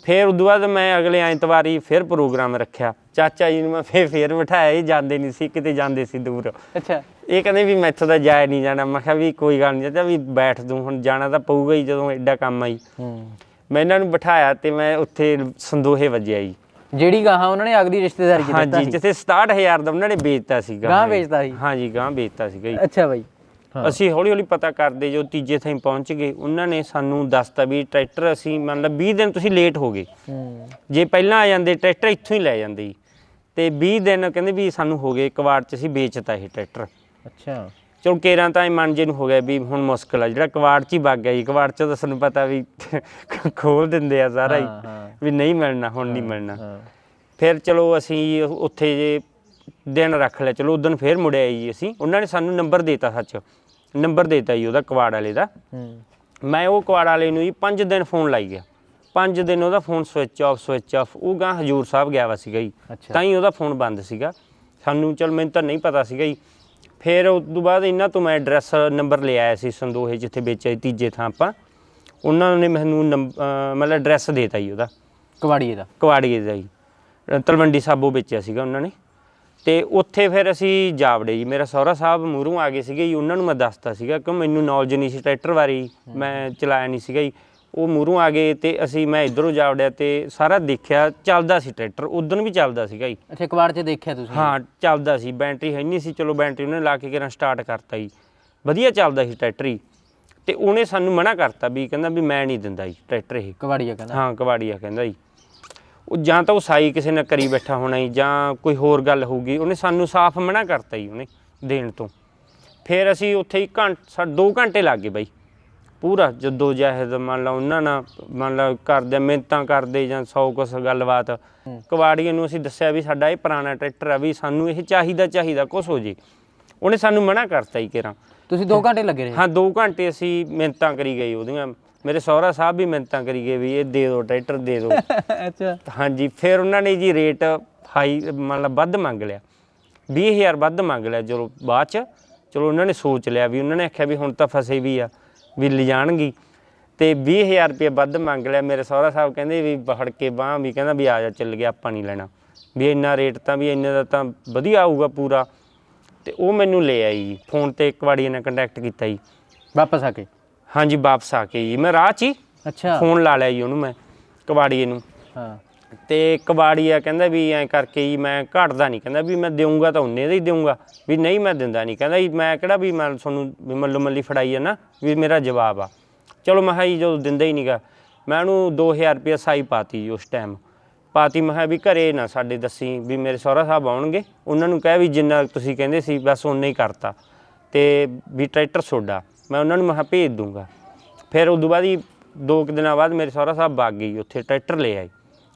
ਫਿਰ ਉਦੋਂ ਬਾਅਦ ਮੈਂ ਅਗਲੇ ਐਤਵਾਰੀ ਫਿਰ ਪ੍ਰੋਗਰਾਮ ਰੱਖਿਆ। ਚਾਚਾ ਜੀ ਨੂੰ ਮੈਂ ਫੇਰ ਫੇਰ ਬਿਠਾਇਆ ਇਹ ਜਾਂਦੇ ਨਹੀਂ ਸੀ ਕਿਤੇ ਜਾਂਦੇ ਸੀ ਦੂਰ। ਅੱਛਾ। ਇਹ ਕਹਿੰਦੇ ਵੀ ਮੈਥੋਂ ਤਾਂ ਜਾਇਆ ਨਹੀਂ ਜਾਣਾ। ਮੈਂ ਕਿਹਾ ਵੀ ਕੋਈ ਗੱਲ ਨਹੀਂ ਚਾਚਾ ਵੀ ਬੈਠ ਦੂੰ ਹੁਣ ਜਾਣਾ ਤਾਂ ਪਊਗਾ ਹੀ ਜਦੋਂ ਐਡਾ ਕੰਮ ਆਈ ਹੂੰ। ਮੈਂ ਇਹਨਾਂ ਨੂੰ ਬਿਠਾਇਆ ਤੇ ਮੈਂ ਉੱਥੇ ਸੰਦੋਹੇ ਵੱਜਿਆ ਜੀ। ਜਿਹੜੀ ਗਾਹਾਂ ਉਹਨਾਂ ਨੇ ਅਗਦੀ ਰਿਸ਼ਤੇਦਾਰੀ ਚ ਦਿੱਤਾ ਹਾਂਜੀ ਸੀ। ਜਿੱਥੇ 67000 ਦਾ ਉਹਨਾਂ ਨੇ ਵੇਚਤਾ ਸੀਗਾ। ਗਾਂਹ ਵੇਚਤਾ ਸੀ? ਹਾਂਜੀ ਗਾਂ ਵੇਚਤਾ ਸੀਗਾ ਜੀ। ਅੱਛਾ ਬਾਈ। ਅਸੀਂ ਹੌਲੀ ਹੌਲੀ ਪਤਾ ਕਰਦੇ ਜੋ ਤੀਜੇ ਥਾਂ ਪਹੁੰਚ ਗਏ ਉਹਨਾਂ ਨੇ ਸਾਨੂੰ ਦੱਸਤਾ ਵੀ ਟਰੈਕਟਰ ਅਸੀਂ ਮੰਨ ਲਾ 20 ਦਿਨ ਤੁਸੀਂ ਲੇਟ ਹੋ ਗਏ। ਜੇ ਪਹਿਲਾਂ ਆ ਜਾਂਦੇ ਟਰੈਕਟਰ ਇੱਥੋਂ ਹੀ ਲੈ ਜਾਂਦੇ ਤੇ 20 ਦਿਨ ਕਹਿੰਦੇ ਵੀ ਸਾਨੂੰ ਹੋ ਗਏ ਕਵਾੜ ਚ ਅਸੀਂ ਵੇਚਤਾ ਇਹ ਟਰੈਕਟਰ। ਅੱਛਾ। ਚਲੋ ਕੇਰਾਂ ਤਾਂ ਮਨ ਜੇ ਨੂੰ ਹੋ ਗਿਆ ਵੀ ਹੁਣ ਮੁਸ਼ਕਲ ਆ ਜਿਹੜਾ ਕਵਾੜ ਚ ਹੀ ਵਗ ਗਿਆ ਜੀ ਕਵਾੜ ਚ ਤਾਂ ਤੁਹਾਨੂੰ ਪਤਾ ਵੀ ਖੋਲ ਦਿੰਦੇ ਆ ਸਾਰਾ ਹਾਂ। ਵੀ ਨਹੀਂ ਮਿਲਣਾ ਹੁਣ ਨਹੀਂ ਮਿਲਣਾ। ਫਿਰ ਚਲੋ ਅਸੀਂ ਉੱਥੇ ਜੇ ਦਿਨ ਰੱਖ ਲਿਆ ਚਲੋ ਉਦੋਂ ਫੇਰ ਮੁੜਿਆ ਜੀ ਅਸੀਂ। ਉਹਨਾਂ ਨੇ ਸਾਨੂੰ ਨੰਬਰ ਦੇਤਾ ਸੱਚ। ਨੰਬਰ ਦੇਤਾ ਜੀ ਉਹਦਾ ਕਵਾੜ ਵਾਲੇ ਦਾ। ਹੂੰ। ਮੈਂ ਉਹ ਕਵਾੜ ਵਾਲੇ ਨੂੰ ਜੀ 5 ਦਿਨ ਫੋਨ ਲਾਈ ਗਿਆ। 5 ਦਿਨ ਉਹਦਾ phone switch off switch off ਉਹ ਗਾਂ ਹਜੂਰ ਸਾਹਿਬ ਗਿਆ ਵਾ ਸੀਗਾ ਜੀ। ਅੱਛਾ। ਤਾਂ ਹੀ ਉਹਦਾ ਫੋਨ ਬੰਦ ਸੀਗਾ। ਸਾਨੂੰ ਚਲ ਮੈਨੂੰ ਤਾਂ ਨਹੀਂ ਪਤਾ ਸੀਗਾ ਜੀ। ਫਿਰ ਉਸ ਤੋਂ ਬਾਅਦ ਇਹਨਾਂ ਤੋਂ ਮੈਂ ਐਡਰੈਸ ਨੰਬਰ ਲੈ ਆਇਆ ਸੀ ਸੰਦੋਹੇ ਜਿੱਥੇ ਵੇਚਿਆ ਸੀ ਤੀਜੇ ਥਾਂ ਆਪਾਂ। ਉਹਨਾਂ ਨੇ ਮੈਨੂੰ ਨੰਬ- ਅਹ ਮਤਲਬ ਐਡਰੈਸ ਦੇਤਾ ਜੀ ਉਹਦਾ। ਕਵਾੜੀਏ ਦਾ। ਕਵਾੜੀਏ ਦਾ ਜੀ। ਤਲਵੰਡੀ ਸਾਬੋ ਵੇਚਿਆ ਸੀਗਾ ਉਹਨਾਂ ਨੇ। ਤੇ ਉੱਥੇ ਫਿਰ ਅਸੀਂ ਜਾਵੜੇ ਜੀ। ਮੇਰਾ ਸਹੁਰਾ ਸਾਹਿਬ ਮੂਹਰੋਂ ਆ ਗਏ ਸੀਗੇ ਜੀ। ਉਹਨਾਂ ਨੂੰ ਮੈਂ ਦੱਸਤਾ ਸੀਗਾ ਕਿ ਮੈਨੂੰ ਨੌਲੇਜ ਨਹੀਂ ਸੀ ਟਰੈਕਟਰ ਬਾਰੇ ਮੈਂ ਚਲਾਇਆ ਨਹੀਂ ਸੀਗਾ ਜੀ। ਉਹ ਮੂਹਰੋਂ ਆ ਗਏ ਤੇ ਅਸੀਂ ਮੈਂ ਇਧਰੋਂ ਜਾਵੜਿਆ ਤੇ ਸਾਰਾ ਦੇਖਿਆ ਚੱਲਦਾ ਸੀ ਟਰੈਕਟਰ। ਉਦੋਂ ਵੀ ਚੱਲਦਾ ਸੀਗਾ ਜੀ। ਅੱਛਾ ਕਵਾੜ ਚ ਦੇਖਿਆ ਤੁਸੀਂ? ਹਾਂ ਚੱਲਦਾ ਸੀ। ਬੈਟਰੀ ਹੈ ਨਹੀਂ ਸੀ। ਚਲੋ ਬੈਟਰੀ ਉਹਨੇ ਲਾ ਕੇ ਕਿਰਾਂ ਸਟਾਰਟ ਕਰਤਾ ਜੀ। ਵਧੀਆ ਚੱਲਦਾ ਸੀ ਟਰੈਕਟਰ ਹੀ ਤੇ ਉਹਨੇ ਸਾਨੂੰ ਮਨਾ ਕਰਤਾ ਵੀ ਕਹਿੰਦਾ ਵੀ ਮੈਂ ਨਹੀਂ ਦਿੰਦਾ ਜੀ ਟਰੈਕਟਰ ਇਹ। ਕਵਾੜੀਆ ਕਹਿੰਦਾ। ਹਾਂ ਕਬਾੜੀਆ ਕਹਿੰਦਾ ਜੀ। ਉਹ ਜਾਂ ਤਾਂ ਉਹ ਸਾਈ ਕਿਸੇ ਨੇ ਕਰੀ ਬੈਠਾ ਹੋਣਾ ਜੀ ਜਾਂ ਕੋਈ ਹੋਰ ਗੱਲ ਹੋਊਗੀ ਉਹਨੇ ਸਾਨੂੰ ਸਾਫ਼ ਮਨਾ ਕਰਤਾ ਜੀ ਉਹਨੇ ਦੇਣ ਤੋਂ। ਫਿਰ ਅਸੀਂ ਉੱਥੇ ਹੀ ਘੰਟ 2 ਘੰਟੇ ਲੱਗ ਗਏ ਬਾਈ। ਪੂਰਾ ਜਦੋਂ ਜਾਹਿਦ ਮੰਨ ਲਾ ਉਹਨਾਂ ਨਾਲ ਮੰਨ ਲਾ ਕਰਦੇ ਮਿਹਨਤਾਂ ਕਰਦੇ ਜਾਂ ਸੌ ਕੁਛ ਗੱਲਬਾਤ। ਕਬਾੜੀਏ ਨੂੰ ਅਸੀਂ ਦੱਸਿਆ ਵੀ ਸਾਡਾ ਇਹ ਪੁਰਾਣਾ ਟਰੈਕਟਰ ਆ ਵੀ ਸਾਨੂੰ ਇਹ ਚਾਹੀਦਾ ਚਾਹੀਦਾ ਕੁਛ ਹੋ ਜੇ। ਉਹਨੇ ਸਾਨੂੰ ਮਨਾ ਕਰਤਾ ਜੀ ਕਿਰਾਂ ਤੁਸੀਂ 2 ਘੰਟੇ ਲੱਗੇ ਰਹੇ? ਹਾਂ 2 ਘੰਟੇ ਅਸੀਂ ਮਿਹਨਤਾਂ ਕਰੀ ਗਏ ਉਹਦੀਆਂ। ਮੇਰੇ ਸਹੁਰਾ ਸਾਹਿਬ ਵੀ ਮਿਹਨਤਾਂ ਕਰੀ ਗਏ ਵੀ ਇਹ ਦੇ ਦਿਓ ਟਰੈਕਟਰ ਦੇ ਦਿਓ। ਅੱਛਾ। ਹਾਂਜੀ ਫਿਰ ਉਹਨਾਂ ਨੇ ਜੀ ਰੇਟ ਹਾਈ ਮਤਲਬ ਵੱਧ ਮੰਗ ਲਿਆ। 20000 ਵੱਧ ਮੰਗ ਲਿਆ ਚਲੋ ਬਾਅਦ ਚ। ਚਲੋ ਉਹਨਾਂ ਨੇ ਸੋਚ ਲਿਆ ਵੀ ਉਹਨਾਂ ਨੇ ਆਖਿਆ ਵੀ ਹੁਣ ਤਾਂ ਫਸੇ ਵੀ ਆ ਵੀ ਲਿਜਾਣਗੀ ਤੇ 20000 ਰੁਪਏ ਵੱਧ ਮੰਗ ਲਿਆ। ਮੇਰੇ ਸਹੁਰਾ ਸਾਹਿਬ ਕਹਿੰਦੇ ਵੀ ਫੜ ਕੇ ਬਾਹ ਵੀ ਕਹਿੰਦਾ ਵੀ ਆ ਜਾ ਚੱਲ ਗਿਆ ਆਪਾਂ ਨਹੀਂ ਲੈਣਾ। ਵੀ ਇੰਨਾ ਰੇਟ ਤਾਂ ਵੀ ਇੰਨੇ ਦਾ ਤਾਂ ਵਧੀਆ ਆਊਗਾ ਪੂਰਾ। ਤੇ ਉਹ ਮੈਨੂੰ ਲੈ ਆਈ ਜੀ। ਫੋਨ ਤੇ ਇੱਕ ਵਾਰੀ ਇਹਨੇ ਕੰਟੈਕਟ ਕੀਤਾ ਜੀ। ਵਾਪਸ ਆ ਕੇ। ਹਾਂਜੀ ਵਾਪਸ ਆ ਕੇ ਜੀ ਮੈਂ ਰਾਹ 'ਚ ਹੀ ਅੱਛਾ। ਫੋਨ ਲਾ ਲਿਆ ਜੀ ਉਹਨੂੰ ਮੈਂ ਕਬਾੜੀਏ ਨੂੰ। ਹਾਂ। ਤੇ ਕਬਾੜੀਆ ਕਹਿੰਦਾ ਵੀ ਐਂ ਕਰਕੇ ਜੀ ਮੈਂ ਘਟਦਾ ਨਹੀਂ। ਕਹਿੰਦਾ ਵੀ ਮੈਂ ਦੇਊਂਗਾ ਤਾਂ ਉਹਨੇ ਦਾ ਹੀ ਦੇਊਂਗਾ। ਵੀ ਨਹੀਂ ਮੈਂ ਦਿੰਦਾ ਨਹੀਂ। ਕਹਿੰਦਾ ਜੀ ਮੈਂ ਕਿਹੜਾ ਵੀ ਮੈਂ ਤੁਹਾਨੂੰ ਵੀ ਮੱਲੋ ਮੱਲੀ ਫੜਾਈ ਆ ਨਾ ਵੀ ਮੇਰਾ ਜਵਾਬ ਆ। ਚਲੋ ਮੈਂ ਕਿਹਾ ਜੀ ਜਦੋਂ ਦਿੰਦਾ ਹੀ ਨਹੀਂਗਾ। ਮੈਂ ਉਹਨੂੰ 2000 ਰੁਪਏ ਸਾਈ ਪਾਤੀ ਜੀ ਉਸ ਟਾਈਮ ਪਾਤੀ ਮੈਂ ਕਿਹਾ ਵੀ ਘਰੇ ਨਾ ਸਾਡੇ ਦੱਸੀ ਵੀ ਮੇਰੇ ਸਹੁਰਾ ਸਾਹਿਬ ਆਉਣਗੇ। ਉਹਨਾਂ ਨੂੰ ਕਹਿ ਵੀ ਜਿੰਨਾ ਤੁਸੀਂ ਕਹਿੰਦੇ ਸੀ ਬਸ ਉਨਾ ਹੀ ਕਰਤਾ। ਤੇ ਵੀ ਟਰੈਕਟਰ ਸੋਡਾ। ਮੈਂ ਉਹਨਾਂ ਨੂੰ ਮੈਂ ਕਿਹਾ ਭੇਜ ਦੂੰਗਾ। ਫਿਰ ਉਦੋਂ ਬਾਅਦ ਹੀ ਦੋ ਕੁ ਦਿਨਾਂ ਬਾਅਦ ਮੇਰੇ ਸਹੁਰਾ ਸਾਹਿਬ ਵਗ ਗਈ ਉੱਥੇ ਟਰੈਕਟਰ ਲੈ ਆਏ।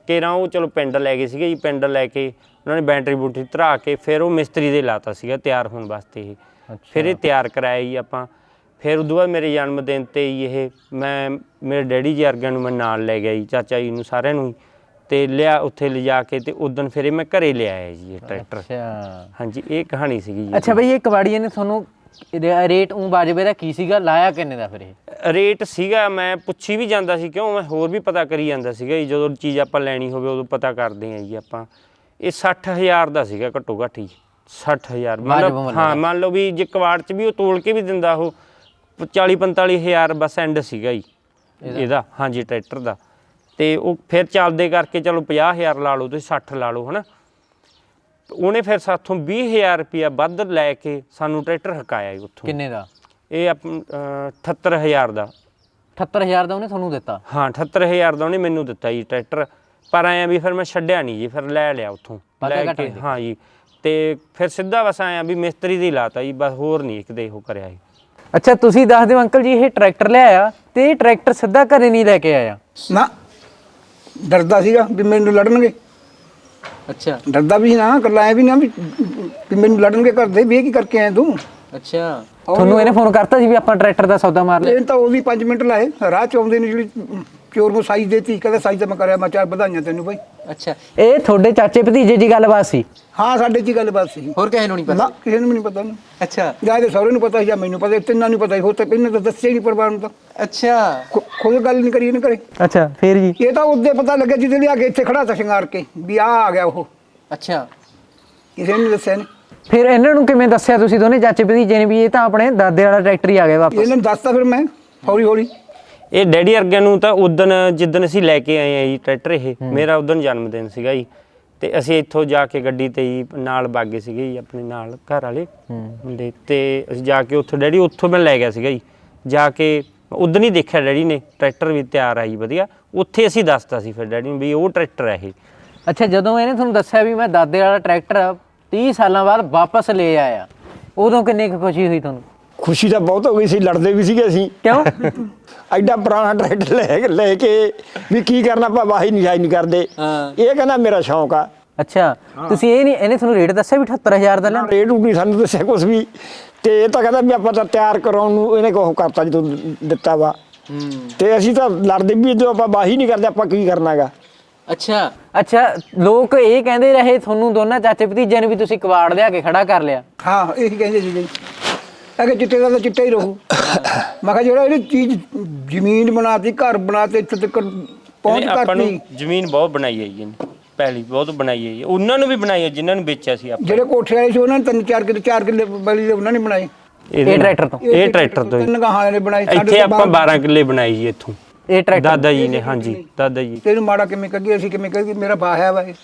ਕੇਰਾਂ ਉਹ ਚਲੋ ਪਿੰਡ ਲੈ ਗਏ ਸੀਗੇ ਜੀ ਪਿੰਡ ਲੈ ਕੇ ਉਹਨਾਂ ਨੇ ਬੈਟਰੀ ਬੂਟਰੀ ਧਰਾ ਕੇ ਫਿਰ ਉਹ ਮਿਸਤਰੀ ਦੇ ਲਾਤਾ ਸੀਗਾ ਤਿਆਰ ਹੋਣ ਵਾਸਤੇ ਇਹ। ਫਿਰ ਇਹ ਤਿਆਰ ਕਰਾਇਆ ਜੀ ਆਪਾਂ। ਫਿਰ ਉਦੋਂ ਬਾਅਦ ਮੇਰੇ ਜਨਮ ਦਿਨ ਤੇ ਹੀ ਇਹ ਮੈਂ ਮੇਰੇ ਡੈਡੀ ਜੀ ਵਰਗਿਆਂ ਨੂੰ ਮੈਂ ਨਾਲ ਲੈ ਗਿਆ ਜੀ ਚਾਚਾ ਜੀ ਨੂੰ ਸਾਰਿਆਂ ਨੂੰ। ਤੇ ਲਿਆ ਉੱਥੇ ਲਿਜਾ ਕੇ ਤੇ ਉਦੋਂ ਫਿਰ ਇਹ ਮੈਂ ਘਰੇ ਲਿਆਇਆ ਜੀ ਇਹ ਟਰੈਕਟਰ। ਅੱਛਾ। ਹਾਂਜੀ ਇਹ ਕਹਾਣੀ ਸੀਗੀ ਜੀ। ਅੱਛਾ ਬਈ ਇਹ ਕਵਾੜੀਏ ਨੇ ਤੁਹਾਨੂੰ ਇਹਦੇ ਰੇਟ ਉਹ ਬਾਜਵੇ ਦਾ ਕੀ ਸੀਗਾ? ਲਾਇਆ ਕਿੰਨੇ ਦਾ ਫਿਰ ਇਹ? ਰੇਟ ਸੀਗਾ ਮੈਂ ਪੁੱਛੀ ਵੀ ਜਾਂਦਾ ਸੀ ਕਿਉਂ? ਮੈਂ ਹੋਰ ਵੀ ਪਤਾ ਕਰੀ ਜਾਂਦਾ ਸੀਗਾ ਜੀ ਜਦੋਂ ਚੀਜ਼ ਆਪਾਂ ਲੈਣੀ ਹੋਵੇ ਉਦੋਂ ਪਤਾ ਕਰਦੇ ਆ ਜੀ ਆਪਾਂ। ਇਹ 60000 ਦਾ ਸੀਗਾ ਘੱਟੋ ਘੱਟ ਹੀ 60000 ਵਾਜਬ ਮੁੱਲ ਹਾਂ ਮੰਨ ਲਓ ਵੀ ਜੇ ਕਵਾੜ ਚ ਵੀ ਉਹ ਤੋਲ ਕੇ ਵੀ ਦਿੰਦਾ ਉਹ 40 45000 ਬਸ ਐਂਡ ਸੀਗਾ ਜੀ ਇਹਦਾ। ਹਾਂਜੀ ਟਰੈਕਟਰ ਦਾ। ਤੇ ਉਹ ਫਿਰ ਚੱਲਦੇ ਕਰਕੇ ਚਲੋ 50000 ਲਾ ਲਓ ਤੁਸੀਂ 60 ਲਾ ਲਓ ਹਨਾ? ਉਹਨੇ ਫਿਰ ਸਾਥੋਂ 20000 ਰੁਪਇਆ ਵੱਧ ਲੈ ਕੇ ਸਾਨੂੰ ਟਰੈਕਟਰ ਹਕਾਇਆ ਜੀ ਉੱਥੋਂ। ਕਿੰਨੇ ਦਾ? ਇਹ ਆਪ- ਅਹ 78000 ਦਾ। 78000 ਦਾ ਉਹਨੇ ਤੁਹਾਨੂੰ ਦਿੱਤਾ? ਹਾਂ 78000 ਦਾ ਉਹਨੇ ਮੈਨੂੰ ਦਿੱਤਾ ਜੀ ਟਰੈਕਟਰ। ਪਰ ਆਇਆ ਵੀ ਫਿਰ ਮੈਂ ਛੱਡਿਆ ਨਹੀਂ ਜੀ ਫਿਰ ਲੈ ਲਿਆ ਉੱਥੋਂ। ਲੈ ਘਾਟਾ ਕੇ ਨਹੀਂ ਹਾਂ ਜੀ। ਤੇ ਫਿਰ ਸਿੱਧਾ ਬਸ ਆਇਆ ਵੀ ਮਿਸਤਰੀ ਦੀ ਲਾਤਾ ਜੀ ਬਸ ਹੋਰ ਨਹੀਂ ਕਿਤੇ ਉਹ ਕਰਿਆ ਜੀ। ਅੱਛਾ ਤੁਸੀਂ ਦੱਸ ਦਿਓ ਅੰਕਲ ਜੀ ਇਹ ਟਰੈਕਟਰ ਲਿਆਇਆ ਤੇ ਇਹ ਟਰੈਕਟਰ ਸਿੱਧਾ ਘਰੇ ਨਹੀਂ ਲੈ ਕੇ ਆਇਆ? ਨਾ ਡਰਦਾ ਸੀਗਾ ਵੀ ਮੈਨੂੰ ਲੜਨਗੇ। ਅੱਛਾ। ਡਰਦਾ ਵੀ ਨਾ ਕੱਲਾ ਐ ਵੀ ਨਾ ਵੀ ਵੀ ਮੈਨੂੰ ਲੜਨਗੇ ਘਰ ਦੇ ਵੀ ਇਹ ਕੀ ਕਰਕੇ ਆਇਆ ਤੂੰ? ਅੱਛਾ। ਤੁਹਾਨੂੰ ਇਹਨੇ ਫੋਨ ਕਰਤਾ ਸੀ ਵੀ ਆਪਾਂ ਟਰੈਕਟਰ ਦਾ ਸੌਦਾ ਮਾਰ ਲਿਆ? ਇਹ ਤਾਂ ਉਹਦੀ 5 ਮਿੰਟ ਲਾਏ ਰਾਹ ਚ ਆਉਂਦੇ ਨੇ ਜਿਹੜੀ ਚੋਰ ਨੂੰ ਸਾਈਜ਼ ਦੇਤੀ ਕਹਿੰਦਾ ਸਾਈਜ਼ ਤਾਂ ਮੈਂ ਕਰਿਆ ਮੈਂ ਚਾਰ ਵਧਾਈਆਂ ਤੈਨੂੰ ਭਾਈ ਅੱਛਾ ਇਹ ਤੁਹਾਡੇ ਚਾਚੇ ਭਤੀਜੇ ਦੀ ਗੱਲਬਾਤ ਸੀ? ਹਾਂ ਸਾਡੇ ਚ ਗੱਲਬਾਤ ਸੀ। ਹੋਰ ਕਿਸੇ ਨੂੰ ਨਹੀਂ ਨਾ ਪਤਾ? ਕਿਸੇ ਨੂੰ ਵੀ ਨਹੀਂ ਪਤਾ ਨਾ ਅੱਛਾ। ਜਾਂ ਤੇ ਸਹੁਰੇ ਨੂੰ ਪਤਾ ਸੀ ਜਾਂ ਮੈਨੂੰ ਪਤਾ ਸੀ, ਤਿੰਨਾਂ ਨੂੰ ਪਤਾ ਸੀ ਹੋਰ ਤਾਂ ਪਹਿਲਾਂ ਤਾਂ ਦੱਸਿਆ ਹੀ ਨਹੀਂ ਪਰਿਵਾਰ ਨੂੰ ਤਾਂ। ਅੱਛਾ। ਖੁ- ਖੁਦ ਗੱਲ ਨਹੀਂ ਕਰੀ ਇਹਨੇ ਕਰੇ ਅੱਛਾ ਫੇਰ ਜੀ? ਇਹ ਤਾਂ ਉਹਦੇ ਪਤਾ ਲੱਗਿਆ ਜਿਹਦੇ ਲਈ ਆ ਕੇ ਇੱਥੇ ਖੜਾ ਤਾ ਸ਼ਿੰਗਾਰ ਕੇ ਵੀ ਆ ਆ ਗਿਆ ਉਹ। ਅੱਛਾ। ਕਿਸੇ ਨੇ ਨਹੀਂ ਦੱਸਿਆ ਨੇ ਫਿਰ ਇਹਨਾਂ ਨੂੰ ਕਿਵੇਂ ਦੱਸਿਆ ਤੁਸੀਂ ਦੋਨੇ ਚਾਚੇ ਭਤੀਜੇ ਨੇ ਵੀ ਇਹ ਤਾਂ ਆਪਣੇ ਦਾਦੇ ਵਾਲਾ ਟਰੈਕਟਰ ਹੀ ਆ ਗਿਆ ਵਾਪਸ? ਇਹਨਾਂ ਨੂੰ ਦੱਸਤਾ ਫਿਰ ਮੈਂ ਹੌਲੀ ਹੌਲੀ ਇਹ ਡੈਡੀ ਵਰਗਿਆਂ ਨੂੰ ਤਾਂ ਉਦੋਂ ਜਿੱਦਣ ਅਸੀਂ ਲੈ ਕੇ ਆਏ ਆ ਜੀ ਟਰੈਕਟਰ ਇਹ ਮੇਰਾ ਉਦੋਂ ਜਨਮ ਦਿਨ ਸੀਗਾ ਜੀ। ਤੇ ਅਸੀਂ ਇੱਥੋਂ ਜਾ ਕੇ ਗੱਡੀ ਤੇ ਜੀ ਨਾਲ ਬਾਗੇ ਸੀਗੇ ਜੀ ਆਪਣੇ ਨਾਲ ਘਰ ਵਾਲੇ ਮੁੰਡੇ। ਤੇ ਅਸੀਂ ਜਾ ਕੇ ਉੱਥੋਂ ਡੈਡੀ ਉੱਥੋਂ ਮੈਂ ਲੈ ਗਿਆ ਸੀਗਾ ਜੀ। ਜਾ ਕੇ ਉਦੋਂ ਹੀ ਦੇਖਿਆ ਡੈਡੀ ਨੇ ਟਰੈਕਟਰ ਵੀ ਤਿਆਰ ਆ ਜੀ ਵਧੀਆ। ਉੱਥੇ ਅਸੀਂ ਦੱਸਤਾ ਸੀ ਫਿਰ ਡੈਡੀ ਨੂੰ ਵੀ ਉਹ ਟਰੈਕਟਰ ਹੈ ਇਹ। ਅੱਛਾ ਜਦੋਂ ਇਹਨੇ ਤੁਹਾਨੂੰ ਦੱਸਿਆ ਵੀ ਮੈਂ ਦਾਦੇ ਵਾਲਾ ਟਰੈਕਟਰ 30 ਸਾਲਾਂ ਬਾਅਦ ਵਾਪਸ ਲੈ ਆਇਆ ਉਦੋਂ ਕਿੰਨੀ ਕੁ ਖੁਸ਼ੀ ਹੋਈ ਤੁਹਾਨੂੰ? ਖੁਸ਼ੀ ਤਾਂ ਬਹੁਤ ਹੋ ਗਈ ਸੀ ਲੜਦੇ ਵੀ ਸੀਗੇ ਅਸੀਂ। ਕਿਉਂ? ਐਡਾ ਪੁਰਾਣਾ ਟਰੈਕਟਰ ਲੈ ਕੇ ਲੈ ਕੇ ਵੀ ਕੀ ਕਰਨਾ ਆਪਾਂ ਵਾਹੀ ਨਹੀਂ ਨਹੀਂ ਕਰਦੇ। ਹਾਂ। ਇਹ ਕਹਿੰਦਾ ਮੇਰਾ ਸ਼ੌਂਕ ਆ। ਅੱਛਾ ਤੁਸੀਂ ਇਹ ਨਹੀਂ ਇਹਨੇ ਤੁਹਾਨੂੰ ਰੇਟ ਦੱਸਿਆ ਵੀ 78000 ਦਾ ਲੈਣਾ ਰੇਟ ਵੀ ਸਾਨੂੰ ਦੱਸਿਆ ਕੁਛ ਵੀ। ਤੇ ਇਹ ਤਾਂ ਕਹਿੰਦਾ ਵੀ ਆਪਾਂ ਤਾਂ ਤਿਆਰ ਕਰਾਉਣ ਨੂੰ ਇਹਨੇ ਕੋਹ ਕਰਤਾ ਜਦੋਂ ਦਿੱਤਾ ਵਾ। ਤੇ ਅਸੀਂ ਤਾਂ ਲੜਦੇ ਵੀ ਜਦੋਂ ਆਪਾਂ ਵਾਹੀ ਨਹੀਂ ਕਰਦੇ ਆਪਾਂ ਕੀ ਕਰਨਾਗਾ? ਅੱਛਾ। ਅੱਛਾ ਲੋਕ ਇਹ ਕਹਿੰਦੇ ਰਹੇ ਤੁਹਾਨੂੰ ਦੋਨਾਂ ਚਾਚੇ ਭਤੀਜਿਆਂ ਨੂੰ ਵੀ ਤੁਸੀਂ ਕਵਾੜ ਲਿਆ ਕੇ ਖੜਾ ਕਰ ਲਿਆ। ਹਾਂ ਇਹੀ ਕਹਿੰਦੇ ਸੀ ਜੀ ਅਗੇ ਚਿੱਟੇ ਦਾ ਤਾਂ ਚਿੱਟਾ ਹੀ ਰਹੂ। ਮੈਂ ਕਿਹਾ ਜਿਹੜਾ ਇਹਨੇ ਚੀਜ਼ ਜ਼ਮੀਨ ਬਣਾਤੀ ਘਰ ਬਣਾਤੇ ਇੱਥੇ ਤੱਕ ਪਹੁੰਚ ਇਹਨੇ ਆਪਾਂ ਨੂੰ ਜ਼ਮੀਨ ਬਹੁਤ ਬਣਾਈ ਹੈ ਜੀ ਇਹਨੇ ਪਹਿਲੀ ਬਹੁਤ ਬਣਾਈ ਹੈ ਜੀ। ਉਹਨਾਂ ਨੂੰ ਵੀ ਬਣਾਈ ਹੈ ਜਿਨ੍ਹਾਂ ਨੂੰ ਵੇਚਿਆ ਸੀ ਆਪਾਂ। ਜਿਹੜੇ ਕੋਠੇ ਵਾਲੇ ਸੀ ਉਹਨਾਂ ਨੇ ਤਿੰਨ ਚਾਰ ਕਿੱਲੇ ਚਾਰ ਕਿੱਲੇ ਬਲੀ ਦੇ ਉਹਨਾਂ ਨੇ ਬਣਾਏ। ਇਹ। ਟਰੈਕਟਰ ਤੋਂ। ਇਹ ਟਰੈਕਟਰ ਤੋਂ ਜੀ। ਤਿੰਨ ਗਾਹਾਂ ਨੇ ਬਣਾਏ ਸਾਡੇ ਇੱਥੇ ਤਾਂ ਆਪਾਂ ਬਾਹਰ- 12 ਕਿੱਲੇ ਬਣਾਈ ਜੀ ਇੱਥੋਂ। ਇਹ ਟਰੈਕਟਰ ਦਾਦਾ ਜੀ ਨੇ ਹਾਂਜੀ ਦਾਦਾ ਜੀ। ਤੈਨੂੰ ਮਾੜਾ ਕਿਵੇਂ ਕਹੀਏ ਅਸੀਂ ਕਿਵੇਂ ਕਹੀਏ ਮੇਰਾ ਬਾਹਿਆ ਵਾ ਇਹ।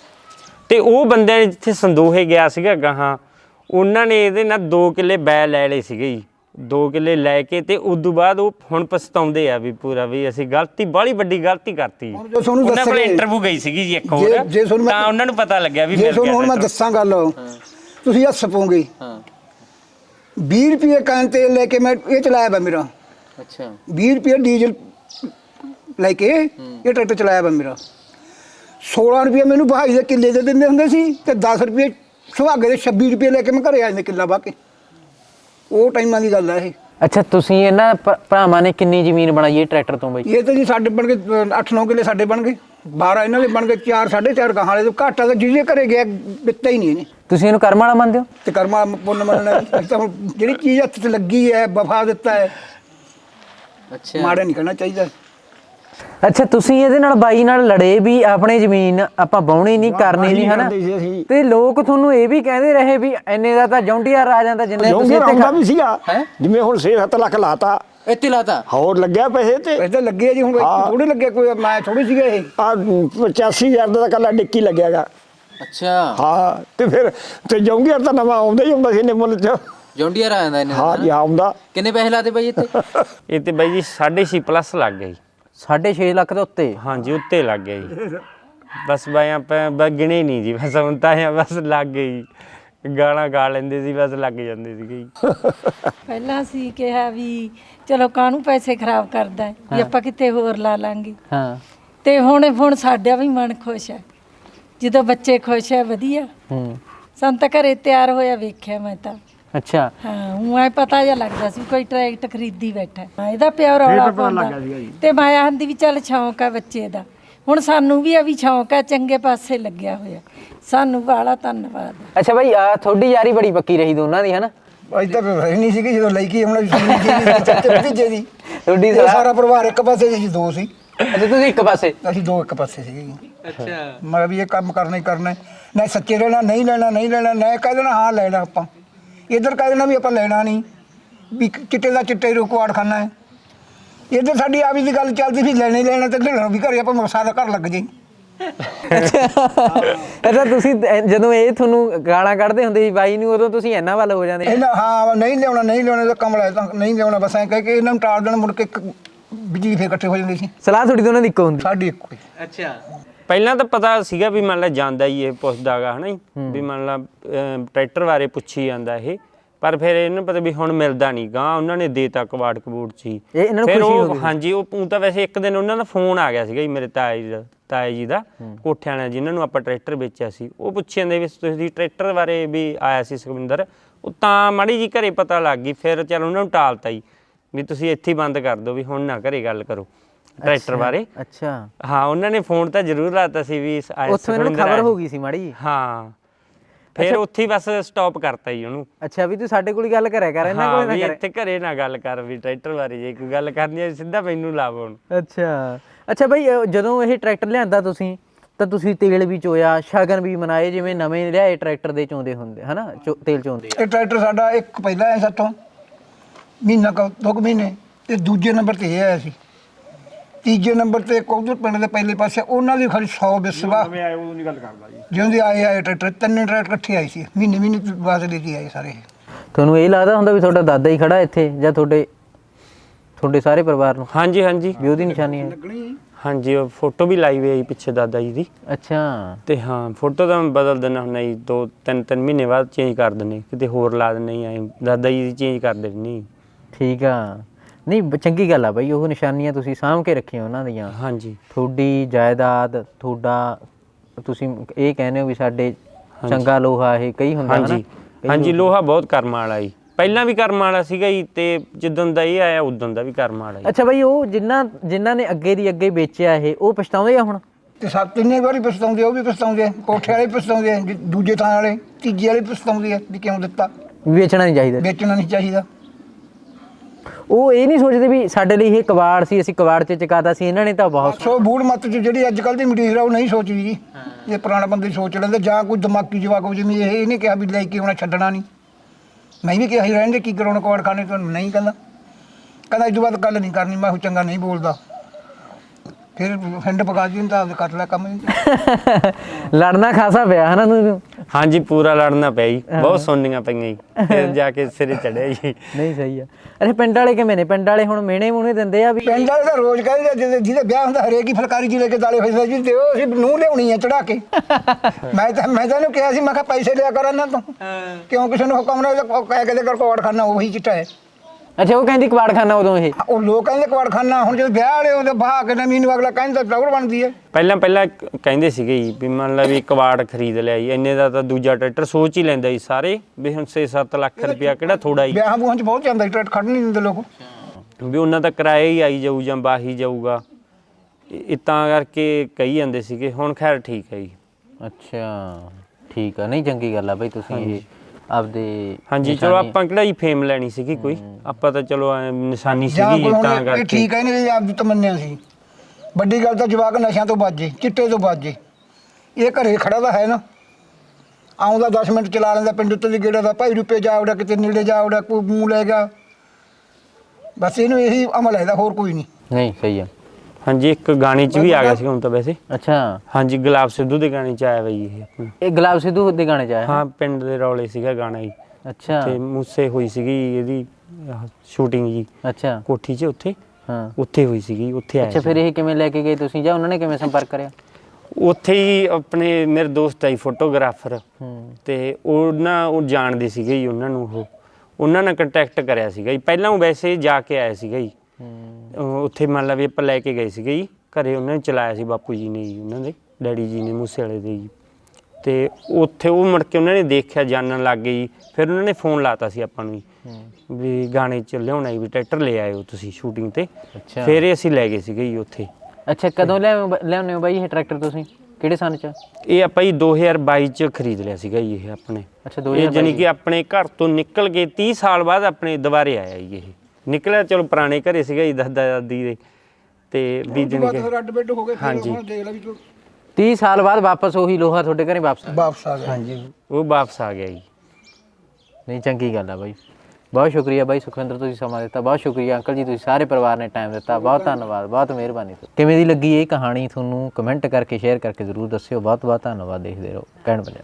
ਤੇ ਉਹ ਬੰਦਿਆਂ ਨੇ ਜਿੱਥੇ ਸੰਦੋਹੇ ਗਿਆ ਸੀਗਾ ਗਾਹਾਂ ਉਹਨਾਂ ਨੇ ਇਹਦੇ ਨਾਲ 2 ਕਿੱਲੇ ਬੈ ਲੈ ਲਏ ਸੀਗੇ ਜੀ। 2 ਕਿੱਲੇ ਲੈ ਕੇ ਤੇ ਉਦੋਂ ਬਾਅਦ ਉਹ ਹੁਣ ਪਛਤਾਉਂਦੇ ਆ ਵੀ ਪੂਰਾ ਵੀ ਅਸੀਂ ਗਲਤੀ ਬਾਹਲੀ ਵੱਡੀ ਗਲਤੀ ਕਰਤੀ ਹੁਣ ਜੇ ਤੁਹਾਨੂੰ ਉਹਨਾਂ ਕੋਲ ਇੰਟਰਵਿਊ ਗਈ ਸੀਗੀ ਜੀ ਇੱਕ ਹੋਰ ਜੇ ਤੁਹਾਨੂੰ ਮੈਂ- ਤਾਂ ਉਹਨਾਂ ਨੂੰ ਪਤਾ ਲੱਗਿਆ ਵੀ ਜੇ ਮਿਲ ਤੁਹਾਨੂੰ ਹੁਣ ਮੈਂ ਦੱਸਾਂ ਗੱਲ। ਤੁਸੀਂ ਹੱਸ ਪੋਗੇ। ਹਾਂ। 20 ਰੁਪਏ ਕੈਨ ਤੇਲ ਲੈ ਕੇ ਮੈਂ ਇਹ ਚਲਾਇਆ ਵਾ ਮੇਰਾ। ਅੱਛਾ। 20 ਰੁਪਏ ਡੀਜ਼ਲ ਲੈ ਕੇ ਇਹ ਟਰੈਕਟਰ ਚਲਾਇਆ ਵਾ ਮੇਰਾ। 16 ਰੁਪਏ ਮੈਨੂੰ ਭਾਈ ਦੇ ਕਿੱਲੇ ਦੇ ਦਿੰਦੇ ਹੁੰਦੇ ਸੀ ਤੇ 10 ਰੁਪਏ ਸੁਹਾਗੇ ਦੇ 26 ਰੁਪਏ ਲੈ ਕੇ ਮੈਂ ਘਰੇ ਆ ਜਾਂਦੇ ਕਿੱਲਾ ਵਾਹ ਕੇ। ਉਹ ਟਾਈਮਾਂ ਦੀ ਗੱਲ ਆ ਇਹ। ਅੱਛਾ ਤੁਸੀਂ ਇਹਨਾਂ ਭ- ਭਰਾਵਾਂ ਨੇ ਕਿੰਨੀ ਜ਼ਮੀਨ ਬਣਾਈ ਇਹ ਟਰੈਕਟਰ ਤੋਂ ਬਈ? ਇਹ ਤਾਂ ਜੀ ਸਾਡੇ ਬਣ ਗਏ 8-9 ਕਿੱਲੇ ਸਾਡੇ ਬਣ ਗਏ। 12 ਇਹਨਾਂ ਦੇ ਬਣ ਗਏ 4 4.5 ਗਾਹਾਂ ਵਾਲੇ ਤੋਂ ਘਾਟਾ ਤਾਂ ਜਿਹਦੇ ਘਰੇ ਗਿਆ ਦਿੱਤਾ ਹੀ ਨਹੀਂ ਇਹਨੇ। ਤੁਸੀਂ ਇਹਨੂੰ ਕਰਮ ਵਾਲਾ ਮੰਨਦੇ ਹੋ? ਤੇ ਕਰਮਾ ਪੁੰਨ ਮੰਨਣਾ ਜੀ। ਅਸੀਂ ਤਾਂ ਹੁਣ ਜਿਹੜੀ ਚੀਜ਼ ਹੱਥ 'ਚ ਲੱਗੀ ਹੈ ਵਫਾ ਦਿੱਤਾ ਹੈ। ਅੱਛਾ। ਮਾੜਾ ਨਹੀਂ ਕਰਨਾ ਚਾਹੀਦਾ। ਅੱਛਾ ਤੁਸੀਂ ਇਹਦੇ ਨਾਲ ਬਾਈ ਨਾਲ ਲੜੇ ਵੀ ਆਪਣੀ ਜ਼ਮੀਨ ਆਪਾਂ ਬਾਉਣੀ ਨਹੀਂ ਕਰਨੀ ਨਹੀਂ ਹਨਾ? ਕਰਦੇ ਸੀ ਅਸੀਂ। ਤੇ ਲੋਕ ਤੁਹਾਨੂੰ ਇਹ ਵੀ ਕਹਿੰਦੇ ਰਹੇ ਵੀ ਐਨੇ ਦਾ ਤਾਂ ਜੌਂਡੀਆਰ ਆ ਜਾਂਦਾ ਜਿੰਨੇ ਤੁਸੀਂ ਜੋਂਗੇ ਇੱਥੇ ਆਉਂਦਾ ਖਾ- ਵੀ ਸੀਗਾ। ਹੈਂ? ਜਿਵੇਂ ਹੁਣ 6-7 ਲੱਖ ਲਾਤਾ। ਇੱਥੇ ਲਾਤਾ? ਹੋਰ ਲੱਗਿਆ ਪੈਸੇ ਤੇ। ਪੈਸੇ ਲੱਗੇ ਜੀ ਹੁਣ ਹਾਂ। ਥੋੜੇ ਲੱਗੇ ਕੋਈ ਮੈਂ ਥੋੜੀ ਸੀਗਾ ਇਹ। ਆ 85000 ਦਾ ਤਾਂ ਕੱਲਾ ਡਿੱਕੀ ਲੱਗਿਆਗਾ। ਅੱਛਾ। ਹਾਂ ਤੇ ਫਿਰ ਤੇ ਜੋਂਗੇ ਤਾਂ ਨਵਾਂ ਆਉਂਦਾ ਹੀ ਹੁੰਦਾ ਸੀ ਇਹਨੇ ਮੁੱਲ ਚ। ਜੌਂਡੀਆਰ ਆ ਜਾਂਦਾ ਇਹਨੇ ਹਾਂ ਜੀ ਆਉਂਦਾ। ਕਿੰਨੇ ਪੈਸੇ ਲਾਤੇ ਬਾਈ ਇੱਥੇ? ਇਹ ਤੇ ਬਾਈ ਜੀ 6.5 ਪਲੱਸ ਲੱਗ ਗਿਆ ਜੀ। 6.5 ਲੱਖ ਦੇ ਉੱਤੇ। ਹਾਂਜੀ ਉੱਤੇ ਲੱਗ ਗਿਆ ਜੀ। ਬਸ ਬਾਈ ਆਪਾਂ ਬਸ ਗਿਣੇ ਨਹੀਂ ਜੀ ਬਸ ਹੁਣ ਤਾਂ ਐਂ ਬਸ ਲੱਗ ਜੀ। ਗਾਲਾਂ ਗਾ ਲੈਂਦੇ ਸੀ ਬਸ ਲੱਗ ਜਾਂਦੇ ਸੀਗੇ ਜੀ। ਪਹਿਲਾਂ ਸੀ ਕਿਹਾ ਵੀ ਚਲੋ ਕਾਹਨੂੰ ਪੈਸੇ ਖਰਾਬ ਕਰਦਾ ਹੈ ਵੀ ਆਪਾਂ ਕਿਤੇ ਹੋਰ ਲਾ ਲਾਂਗੇ। ਹਾਂ। ਤੇ ਹੁਣ ਹੁਣ ਸਾਡਾ ਵੀ ਮਨ ਖੁਸ਼ ਹੈ। ਜਦੋਂ ਬੱਚੇ ਖੁਸ਼ ਹੈ ਵਧੀਆ। ਹੂੰ। ਸਾਨੂੰ ਤਾਂ ਘਰੇ ਤਿਆਰ ਹੋਇਆ ਵੇਖਿਆ ਮੈਂ ਤਾਂ। ਅੱਛਾ। ਹਾਂ ਉਹ ਐ ਪਤਾ ਜਿਹਾ ਲੱਗਦਾ ਸੀ ਕੋਈ ਟਰੈਕਟ ਖਰੀਦੀ ਬੈਠਾ। ਹਾਂ, ਇਹਦਾ ਪਿਓ ਰੌਲਾ ਪਾਉਂਦਾ। ਤੇ ਮਾਇਆ ਹੰਦੀ ਵੀ ਚੱਲ ਸ਼ੌਂਕ ਹੈ ਬੱਚੇ ਦਾ। ਹੁਣ ਸਾਨੂੰ ਵੀ ਆ ਵੀ ਸ਼ੌਂਕ ਹੈ ਚੰਗੇ ਪਾਸੇ ਲੱਗਿਆ ਹੋਇਆ। ਸਾਨੂੰ ਵਾਲਾ ਧੰਨਵਾਦ। ਅੱਛਾ ਬਾਈ ਆ ਤੁਹਾਡੀ ਯਾਰੀ ਬੜੀ ਪੱਕੀ ਰਹੀ ਦੋਨਾਂ ਦੀ ਹਨਾ? ਅੱਜ ਤੱਕ ਰਹੀ ਨਹੀਂ ਸੀਗੀ ਜਦੋਂ ਲਈ ਕੀ ਸੁਣੀ ਜੀ ਚਾਚੇ ਭਤੀਜੇ ਦੀ ਤੁਹਾਡੀ ਇਹ ਸਾਰਾ ਪਰਿਵਾਰ ਇੱਕ ਪਾਸੇ ਸੀ ਅਸੀਂ ਦੋ ਸੀ। ਅੱਛਾ ਤੁਸੀਂ ਇੱਕ ਪਾਸੇ? ਅਸੀਂ ਦੋ ਇੱਕ ਪਾਸੇ ਸੀਗੇ ਜੀ। ਅੱਛਾ। ਮੈਂ ਵੀ ਇਹ ਕੰਮ ਕਰਨਾ ਹੀ ਕਰਨਾ। ਹੈ। ਨਾ ਸੱਚੇ ਰਹਿਣਾ ਨਹੀਂ ਲੈਣਾ ਨਹੀਂ ਲੈਣਾ ਨਾ ਕਹਿ ਦੇਣਾ ਹਾਂ ਲੈਣਾ ਆਪਾਂ। ਇੱਧਰ ਕਹਿ ਦੇਣਾ ਵੀ ਆਪਾਂ ਲੈਣਾ ਨਹੀਂ ਵੀ ਚਿੱਟੇ ਦਾ ਚਿੱਟੇ ਰੁਕਵਾੜ ਖਾਣਾ ਹੈ। ਇੱਧਰ ਸਾਡੀ ਆਵੀ ਦੀ ਗੱਲ ਚੱਲਦੀ ਸੀ ਲੈਣੇ ਲੈਣਾ ਤੇ ਲੈਣਾ ਵੀ ਘਰੇ ਆਪਾਂ ਮਕਸਦ ਦਾ ਘਰ ਲੱਗ ਜੇ ਅੱਛਾ ਤੁਸੀਂ ਜਦੋਂ ਇਹ ਤੁਹਾਨੂੰ ਗਾਲਾਂ ਕੱਢਦੇ ਹੁੰਦੇ ਸੀ ਬਾਈ ਨੂੰ ਉਦੋਂ ਤੁਸੀਂ ਇਹਨਾਂ ਵੱਲ ਹੋ ਜਾਂਦੇ ਇਹਨਾਂ ਹਾਂ ਨਹੀਂ ਲਿਆਉਣਾ ਨਹੀਂ ਲਿਆਉਣਾ ਤਾਂ ਕਮਲਾ ਹੈ ਤਾਂ ਨਹੀਂ ਲਿਆਉਣਾ ਬਸ ਐਂ ਕਹਿ ਕੇ ਇਹਨਾਂ ਨੂੰ ਟਾਲ ਦੇਣਾ ਮੁੜ ਕੇ ਇੱਕ ਬਿਜਲੀ ਫੇਰ ਇਕੱਠੇ ਹੋ ਜਾਂਦੇ ਸੀ। ਸਲਾਹ ਤੁਹਾਡੀ ਦੋਨਾਂ ਦੀ ਇੱਕੋ ਹੁੰਦੀ। ਸਾਡੀ ਇੱਕੋ ਹੀ। ਅੱਛਾ। ਪਹਿਲਾਂ ਤਾਂ ਪਤਾ ਸੀਗਾ ਵੀ ਮੰਨ ਲਾ ਜਾਂਦਾ ਹੀ ਇਹ ਪੁੱਛਦਾਗਾ ਹਨਾ ਜੀ? ਵੀ ਮੰਨ ਲਾ ਟਰੈਕਟਰ ਬਾਰੇ ਪੁੱਛੀ ਜਾਂਦਾ ਇਹ। ਪਰ ਫਿਰ ਇਹਨੂੰ ਪਤਾ ਵੀ ਹੁਣ ਮਿਲਦਾ ਨਹੀਂ ਗਾ ਉਹਨਾਂ ਨੇ ਦੇਤਾ ਕਵਾੜ ਇਹਨਾਂ ਨੂੰ ਫਿਰ ਉਹ। ਹਾਂਜੀ ਉਹ ਤਾਂ ਵੈਸੇ ਇੱਕ ਦਿਨ ਉਹਨਾਂ ਦਾ ਫੋਨ ਆ ਗਿਆ ਸੀਗਾ ਜੀ ਮੇਰੇ ਤਾਏ ਜੀ ਦਾ ਤਾਏ ਜੀ ਦਾ ਕੋਠਿਆਂ ਵਾਲਿਆਂ ਜਿਨ੍ਹਾਂ ਨੂੰ ਆਪਾਂ ਟਰੈਕਟਰ ਵੇਚਿਆ ਸੀ। ਉਹ ਪੁੱਛੀ ਜਾਂਦੇ ਵੀ ਤੁਸੀਂ ਟਰੈਕਟਰ ਬਾਰੇ ਵੀ ਆਇਆ ਸੀ ਸੁਖਵਿੰਦਰ? ਉਹ ਤਾਂ ਮਾੜੀ ਜੀ ਘਰੇ ਪਤਾ ਲੱਗ ਗਈ ਫਿਰ ਚਲ ਉਹਨਾਂ ਨੂੰ ਟਾਲਤਾ ਜੀ ਵੀ ਤੁਸੀਂ ਇੱਥੇ ਹੀ ਬੰਦ ਕਰ ਦਿਓ ਵੀ ਹੁਣ ਨਾ ਘਰੇ ਗੱਲ ਕਰੋ। ਟਰੈਕਟਰ ਬਾਰੇ। ਅੱਛਾ। ਹਾਂ ਉਹਨਾਂ ਨੇ ਫੋਨ ਤਾਂ ਜ਼ਰੂਰ ਲਾਤਾ ਸੀ ਵੀ ਆਇਆ ਉੱਥੋਂ ਇਹਨਾਂ ਨੂੰ ਖਬਰ। ਹੋ ਗਈ ਸੀ ਮਾੜੀ। ਹਾਂ। ਫਿਰ ਉੱਥੇ ਹੀ ਬਸ ਸਟਾਪ ਕਰਤਾ ਜੀ ਉਹਨੂੰ। ਅੱਛਾ ਵੀ ਤੂੰ ਸਾਡੇ ਕੋਲ ਹੀ ਗੱਲ ਕਰਿਆ ਕਰ ਇਹਨਾਂ ਹਾਂ ਕੋਲ ਨਾ ਵੀ ਕਰੇ ਇੱਥੇ ਘਰੇ ਨਾ ਗੱਲ ਕਰ ਵੀ ਟਰੈਕਟਰ ਬਾਰੇ ਜੇ ਕੋਈ ਗੱਲ ਕਰਨੀ ਹੈ ਸਿੱਧਾ ਮੈਨੂੰ ਲਾ ਫੋਨ ਅੱਛਾ। ਅੱਛਾ ਅ, ਜਦੋਂ ਇਹ ਟਰੈਕਟਰ ਲਿਆਂਦਾ ਤੁਸੀਂ ਤਾਂ ਤੁਸੀਂ ਤੇਲ ਵੀ ਚੋਇਆ ਸ਼ਗਨ ਵੀ ਮਨਾਏ ਜਿਵੇਂ ਨਵੇਂ ਲਿਆਏ ਟਰੈਕਟਰ ਦੇ ਚੋਂਦੇ ਹੁੰਦੇ ਹਨਾ? ਤੇਲ ਚੋਂਦੇ ਇਹ ਟਰੈਕਟਰ ਸਾਡਾ ਇੱਕ ਪਹਿਲਾਂ ਆਇਆ ਸਾਤੋਂ ਮਹੀਨਾ ਕੁ ਦੋ ਮਹੀਨੇ ਤੇ ਦੂਜੇ ਨੰਬਰ ਤੇ ਇਹ ਆਇਆ ਸੀ। ਤੀਜੇ ਨੰਬਰ ਤੇ ਕੌਦਰ ਪਿੰਡ ਦੇ ਪਹਿਲੇ ਪਾਸੇ ਉਹਨਾਂ ਦੀ ਖਰੀ 100 ਬਿਸਵਾ ਮੈਂ ਆਇਆ ਉਹ ਨਹੀਂ ਗੱਲ ਕਰਦਾ ਜੀ। ਜਿਉਂਦੇ ਆਏ ਆਏ ਟਰੈਕਟਰ ਤਿੰਨ ਟਰੈਕਟਰ ਇਕੱਠੇ ਆਏ ਸੀ। ਮਹੀਨੇ ਮਹੀਨੇ ਬਾਅਦ ਦੇ ਕੇ ਆਏ ਸਾਰੇ। ਤੁਹਾਨੂੰ ਇਹ ਲੱਗਦਾ ਹੁੰਦਾ ਵੀ ਤੁਹਾਡਾ ਦਾਦਾ ਹੀ ਖੜਾ ਇੱਥੇ ਜਾਂ ਤੁਹਾਡੇ ਤੁਹਾਡੇ ਸਾਰੇ ਪਰਿਵਾਰ ਨੂੰ? ਹਾਂਜੀ ਹਾਂਜੀ। ਵੀ ਉਹਦੀ ਨਿਸ਼ਾਨੀ ਹੈ। ਹਾਂਜੀ ਉਹ ਫੋਟੋ ਵੀ ਲਾਈ ਹੋਈ ਹੈ ਜੀ ਪਿੱਛੇ ਦਾਦਾ ਜੀ ਦੀ। ਅੱਛਾ। ਤੇ ਹਾਂ ਫੋਟੋ ਤਾਂ ਮੈਂ ਬਦਲ ਦਿੰਦਾ ਹੁੰਦਾ ਜੀ ਦੋ ਤਿੰਨ ਤਿੰਨ ਮਹੀਨੇ ਬਾਅਦ ਚੇਂਜ ਕਰ ਦਿੰਦੇ ਕਿਤੇ ਹੋਰ ਲਾ ਦਿੰਦੇ ਜੀ ਐਂ ਦਾਦਾ ਜੀ ਦੀ ਚੇਂਜ ਕਰ ਦਿੰਦੇ ਠੀਕ ਆ। ਨਹੀਂ ਚੰਗੀ ਗੱਲ ਆ ਬਈ ਉਹ ਨਿਸ਼ਾਨੀਆਂ ਤੁਸੀਂ ਸਾਂਭ ਕੇ ਰੱਖੀਆਂ ਉਹਨਾਂ ਦੀਆਂ। ਹਾਂਜੀ। ਤੁਹਾਡੀ ਜਾਇਦਾਦ ਤੁਹਾਡਾ ਤੁਸੀਂ ਇਹ ਕਹਿੰਦੇ ਹੋ ਵੀ ਸਾਡੇ ਚੰਗਾ ਲੋਹਾ ਇਹ ਕਈ ਹੁੰਦਾ ਹਨਾ? ਹਾਂਜੀ। ਹਾਂਜੀ ਲੋਹਾ ਬਹੁਤ ਕਰਮ ਵਾਲਾ ਜੀ। ਪਹਿਲਾਂ ਵੀ ਕਰਮ ਵਾਲਾ ਸੀਗਾ ਜੀ ਤੇ ਜਿੱਦਣ ਦਾ ਇਹ ਆਇਆ ਉਦੋਂ ਦਾ ਵੀ ਕਰਮ ਵਾਲਾ ਜੀ। ਅੱਛਾ ਬਈ ਉਹ ਜਿਨ੍ਹਾਂ ਜਿਨ੍ਹਾਂ ਨੇ ਅੱਗੇ ਦੀ ਅੱਗੇ ਵੇਚਿਆ ਇਹ ਉਹ ਪਛਤਾਉਂਦੇ ਆ ਹੁਣ? ਤੇ ਸਭ ਤਿੰਨੇ ਵਾਰੀ ਪਛਤਾਉਂਦੇ ਉਹ ਵੀ ਪਛਤਾਉਂਦੇ ਆ, ਕੋਠੇ ਵਾਲੇ ਪਛਤਾਉਂਦੇ ਆ, ਦੂਜੇ ਥਾਂ ਵਾਲੇ ਤੀਜੇ ਵਾਲੇ ਪਛਤਾਉਂਦੇ ਆ ਵੀ ਕਿਉਂ ਦਿੱਤਾ? ਵੇਚਣਾ ਨਹੀਂ ਚਾਹੀਦਾ। ਵੇਚਣਾ ਨਹੀਂ ਚਾਹੀਦਾ। ਉਹ ਇਹ ਨਹੀਂ ਸੋਚਦੇ ਵੀ ਸਾਡੇ ਲਈ ਇਹ ਕਬਾੜ ਸੀ ਅਸੀਂ ਕਬਾੜ 'ਚ ਚਕਾਤਾ ਸੀ ਇਹਨਾਂ ਨੇ ਤਾਂ ਬਹੁਤ ਸੋ ਬੂੜ ਮੱਤ ਚ ਜਿਹੜੀ ਅੱਜ ਕੱਲ ਦੀ ਮਟੀਰੀਅਲ ਆ ਉਹ ਨਹੀਂ ਸੋਚਦੀ ਜੀ। ਇਹ ਪੁਰਾਣਾ ਬੰਦੇ ਸੋਚ ਲੈਂਦੇ ਜਾਂ ਕੋਈ ਦਿਮਾਗੀ ਜਵਾਕ ਹੋ ਜਿਵੇਂ ਇਹ ਇਹਨੇ ਕਿਹਾ ਵੀ ਲੈ ਕੇ ਆਉਣਾ ਛੱਡਣਾ ਨਹੀਂ। ਮੈਂ ਵੀ ਕਿਹਾ ਸੀ ਰਹਿਣ ਦੇ ਕੀ ਕਰਾਉਣਾ ਕੋੜ ਖਾਣੇ ਤੋਂ ਨਹੀਂ ਕਹਿੰਦਾ। ਕਹਿੰਦਾ ਇਸ ਤੋਂ ਬਾਅਦ ਗੱਲ ਨਹੀਂ ਕਰਨੀ ਮੈਂ ਉਹ ਚੰਗਾ ਨਹੀਂ ਬੋਲਦਾ। ਫਿਰ ਫੰਡ ਪਕਾ ਦੀ ਤਾਂ ਆਪਦੇ ਕਰ ਲੈ ਕੰਮ ਲੜਨਾ ਖਾਸਾ ਪਿਆ ਹਨਾ ਨੂੰ ਹਾਂਜੀ ਪੂਰਾ ਲੜਨਾ ਪਿਆ ਜੀ। ਬਹੁਤ ਸੁਣਨੀਆਂ ਪਈਆਂ ਜੀ। ਫਿਰ ਜਾ ਕੇ ਸਿਰੇ ਚੜਿਆ ਜੀ। ਨਹੀਂ ਸਹੀ ਆ। ਅਰੇ ਪਿੰਡ ਵਾਲੇ ਕਿਵੇਂ ਨੇ? ਪਿੰਡ ਵਾਲੇ ਹੁਣ ਮਿਹਣੇ ਮੂਹਣੇ ਦਿੰਦੇ ਆ ਵੀ ਪਿੰਡ ਵਾਲੇ ਤਾਂ ਰੋਜ਼ ਕਹਿੰਦੇ ਜਿਹਦੇ ਜਿਹਦੇ ਵਿਆਹ ਹੁੰਦਾ ਹਰੇਕ ਹੀ ਫਲਕਾਰੀ ਜੀ ਲੈ ਕੇ ਦਾਲੇ ਫਸਦਾ ਜੀ ਦਿਓ ਅਸੀਂ ਨੂੰ ਲਿਆਉਣੀ ਹੈ ਚੜਾ ਕੇ। ਮੈਂ ਤਾਂ ਮੈਂ ਤਾਂ ਇਹਨੂੰ ਕਿਹਾ ਸੀ ਮੈਂ ਕਿਹਾ ਪੈਸੇ ਲਿਆ ਕਰ ਇਹਨਾਂ ਤੋਂ। ਕਿਉਂ ਕਿਸੇ ਨੂੰ ਹੁਕਮ ਨਾ ਕਹਿ ਕੇ ਦੇ ਕਰ ਕੋੜ ਖਾਨਾ ਉਹੀ ਚਿੱਟਾ ਹੈ। ਅੱਛਾ ਉਹ ਕਹਿੰਦੀ ਕਬਾੜਖਾਨਾ ਉਦੋਂ ਇਹ। ਉਹ ਲੋਕ ਕਹਿੰਦੇ ਕਵਾੜਖਾਨਾ ਹੁਣ ਜਦੋਂ ਵਿਆਹ ਵਾਲੇ ਉਹਦੇ ਬਾਹ ਕੇ ਨਵੀਂ ਨੂੰ ਅਗਲਾ ਕਹਿੰਦਾ ਟੌਰ ਬਣਦੀ ਹੈ। ਪਹਿਲਾਂ ਪਹਿਲਾਂ ਕਹਿੰਦੇ ਸੀਗੇ ਜੀ ਵੀ ਮੰਨ ਲਾ ਵੀ ਕਵਾੜ ਖਰੀਦ ਲਿਆ ਜੀ ਇੰਨੇ ਦਾ ਤਾਂ ਦੂਜਾ ਟਰੈਕਟਰ ਸੋਚ ਹੀ ਲੈਂਦਾ ਜੀ ਸਾਰੇ ਵੀ ਹੁਣ 6-7 ਲੱਖ ਰੁਪਇਆ ਕਿਹੜਾ ਥੋੜਾ ਜੀ। ਵਿਆਹਾਂ ਬੂਹਾਂ 'ਚ ਬਹੁਤ ਜਾਂਦਾ ਟਰੈਕਟ ਖੜ ਨਹੀਂ ਦਿੰਦੇ ਲੋਕ। ਵੀ ਉਹਨਾਂ ਦਾ ਕਿਰਾਇਆ ਹੀ ਆਈ ਜਾਊ ਜਾਂ ਬਾਹੀ ਜਾਊਗਾ। ਇਹ ਇਹ ਤਾਂ ਕਰਕੇ ਕਹੀ ਜਾਂਦੇ ਸੀਗੇ ਹੁਣ ਖੈਰ ਠੀਕ ਹੈ ਜੀ। ਅੱਛਾ ਠੀਕ ਆ। ਨਹੀਂ ਚੰਗੀ ਗੱਲ ਆ ਬਈ ਤੁਸੀਂ ਇਹ ਆਪਦੇ ਹਾਂਜੀ ਚਲੋ ਆਪਾਂ ਕਿਹੜਾ ਜੀ ਫੇਮ ਲੈਣੀ ਸੀਗੀ ਕੋਈ? ਆਪਾਂ ਤਾਂ ਚਲੋ ਐਂ ਨਿਸ਼ਾਨੀ ਜਾਂ ਸੀਗੀ ਕੋਈ ਹੁਣ ਤਾਂ ਇਹ ਕਰਕੇ। ਠੀਕ ਹੈ ਨਹੀਂ ਆਪ ਦੀ ਤਮੰਨਿਆ ਸੀ। ਵੱਡੀ ਗੱਲ ਤਾਂ ਜਵਾਕ ਨਸ਼ਿਆਂ ਤੋਂ ਬਾਜੇ ਚਿੱਟੇ ਤੋਂ ਬਾਜੇ ਇਹ ਘਰੇ ਖੜਾ ਤਾਂ ਹੈ ਨਾ। ਆਉਂਦਾ 10 ਮਿੰਟ ਚਲਾ ਲੈਂਦਾ ਪਿੰਡ ਉੱਤੇ ਦੀ ਗੇੜਾ ਦਾ ਭਾਈ ਰੁਪਏ ਜਾ ਉੜਾ ਕਿਤੇ ਨੇੜੇ ਜਾ ਉੜਾ ਕੋਈ ਮੂੰਹ ਲੈ ਗਿਆ। ਬਸ ਇਹਨੂੰ ਇਹੀ ਅਮਲ ਹੈ ਇਹਦਾ ਹੋਰ ਕੋਈ ਨਹੀਂ। ਨਹੀਂ ਸਹੀ ਆ ਹਾਂਜੀ ਇੱਕ ਗਾਣੇ 'ਚ ਵੀ ਆ ਗਿਆ ਸੀ ਹੁਣ ਤਾਂ ਵੈਸੇ। ਅੱਛਾ। ਹਾਂਜੀ ਗੁਲਾਬ ਸਿੱਧੂ ਦੇ ਗਾਣੇ 'ਚ ਆਇਆ ਬਈ ਇਹ ਆਪਣਾ। ਇਹ ਗੁਲਾਬ ਸਿੱਧੂ ਦੇ ਗਾਣੇ ਚ ਆਇਆ ਹਾਂ? ਪਿੰਡ ਦੇ ਰੌਲੇ ਸੀਗਾ ਗਾਣਾ ਜੀ। ਅੱਛਾ। ਤੇ ਮੂਸੇ ਹੋਈ ਸੀਗੀ ਇਹਦੀ ਸ਼ੂਟਿੰਗ ਜੀ। ਅੱਛਾ। ਕੋਠੀ 'ਚ ਉੱਥੇ। ਹਾਂ। ਉੱਥੇ ਹੋਈ ਸੀਗੀ ਉੱਥੇ ਆਇਆ ਅੱਛਾ। ਫਿਰ ਇਹ ਕਿਵੇਂ ਲੈ ਕੇ ਗਏ ਤੁਸੀਂ ਜਾਂ ਉਹਨਾਂ ਨੇ ਕਿਵੇਂ ਸੰਪਰਕ ਕਰਿਆ? ਉੱਥੇ ਹੀ ਆਪਣੇ ਮੇਰੇ ਦੋਸਤ ਆਈ ਫੋਟੋਗ੍ਰਾਫਰ ਹੂੰ। ਤੇ ਉਹਨਾਂ ਉਹ ਜਾਣਦੇ ਸੀਗੇ ਜੀ ਉਹਨਾਂ ਨੂੰ ਉਹ। ਉਹਨਾਂ ਨਾਲ ਕੰਟੈਕਟ ਕਰਿਆ ਸੀਗਾ ਜੀ। ਪਹਿਲਾਂ ਉਹ ਵੈਸੇ ਜਾ ਕੇ ਆਇਆ ਸੀਗਾ ਜੀ। ਉਹ ਉੱਥੇ ਮੰਨ ਲਾ ਵੀ ਆਪਾਂ ਲੈ ਕੇ ਗਏ ਸੀਗੇ ਜੀ ਘਰੇ ਉਹਨਾਂ ਨੇ ਚਲਾਇਆ ਸੀ ਬਾਪੂ ਜੀ ਨੇ ਜੀ ਉਹਨਾਂ ਦੇ ਡੈਡੀ ਜੀ ਨੇ ਮੂਸੇ ਵਾਲੇ ਦੇ ਜੀ। ਤੇ ਉੱਥੇ ਉਹ ਮੁੜ ਕੇ ਉਹਨਾਂ ਨੇ ਦੇਖਿਆ ਜਾਣਨ ਲੱਗ ਗਏ ਜੀ ਫਿਰ ਉਹਨਾਂ ਨੇ ਫੋਨ ਲਾਤਾ ਸੀ ਆਪਾਂ ਨੂੰ ਜੀ ਵੀ ਗਾਣੇ ਚ ਲਿਆਉਣਾ ਜੀ ਵੀ ਟਰੈਕਟਰ ਲੈ ਆਇਓ ਤੁਸੀਂ ਸ਼ੂਟਿੰਗ ਤੇ। ਅੱਛਾ। ਫਿਰ ਇਹ ਅਸੀਂ ਲੈ ਗਏ ਸੀਗੇ ਜੀ ਉੱਥੇ। ਅੱਛਾ ਕਦੋਂ ਲੈ ਲਿਆਉਂਦੇ ਹੋ ਬਾਈ ਇਹ ਟਰੈਕਟਰ ਤੁਸੀਂ? ਕਿਹੜੇ ਸਾਲ ਚ? ਇਹ ਆਪਾਂ ਜੀ 2022 ਚ ਖਰੀਦ ਲਿਆ ਸੀਗਾ ਜੀ ਇਹ ਆਪਣੇ। ਅੱਛਾ ਇਹ 2022 ਜਾਨੀ ਕਿ ਆਪਣੇ ਘਰ ਤੋਂ ਨਿਕਲ ਕੇ 30 ਸਾਲ ਬਾਅਦ ਆਪਣੇ ਦੁਬਾਰੇ ਆਇਆ ਜੀ ਇਹ। ਨਿਕਲਿਆ ਚਲੋ ਪੁਰਾਣੇ ਘਰੇ ਸੀਗਾ ਜੀ ਦਾਦਾ ਦਾਦੀ ਦੇ ਤੇ ਵੀ ਜਾਣੀ ਕਿ ਫਿਰ ਅੱਡ ਬੈੱਡ ਹੋ ਗਏ ਫਿਰ ਹਾਂਜੀ। ਹੁਣ ਦੇਖ ਲੈ ਵੀ 30 ਸਾਲ ਬਾਅਦ ਵਾਪਸ ਉਹੀ ਲੋਹਾ ਤੁਹਾਡੇ ਘਰੇ ਵਾਪਸ ਵਾਪਸ ਆ ਗਿਆ। ਹਾਂਜੀ। ਉਹ ਵਾਪਸ ਆ ਗਿਆ ਜੀ। ਨਹੀਂ ਚੰਗੀ ਗੱਲ ਆ ਬਾਈ। ਬਹੁਤ ਸ਼ੁਕਰੀਆ ਬਾਈ ਸੁਖਵਿੰਦਰ ਤੁਸੀਂ ਸਮਾਂ ਦਿੱਤਾ। ਬਹੁਤ ਸ਼ੁਕਰੀਆ ਅੰਕਲ ਜੀ ਤੁਸੀਂ ਸਾਰੇ ਪਰਿਵਾਰ ਨੇ ਟਾਈਮ ਦਿੱਤਾ। ਬਹੁਤ ਧੰਨਵਾਦ ਬਹੁਤ ਮਿਹਰਬਾਨੀ। ਕਿਵੇਂ ਦੀ ਲੱਗੀ ਇਹ ਕਹਾਣੀ? ਤੁਹਾਨੂੰ ਕਮੈਂਟ ਕਰਕੇ ਸ਼ੇਅਰ ਕਰਕੇ ਜ਼ਰੂਰ ਦੱਸਿਓ। ਬਹੁਤ ਬਹੁਤ ਧੰਨਵਾਦ ਦੇਖਦੇ ਰਹੋ। ਕਹਿਣ ਬਲੇ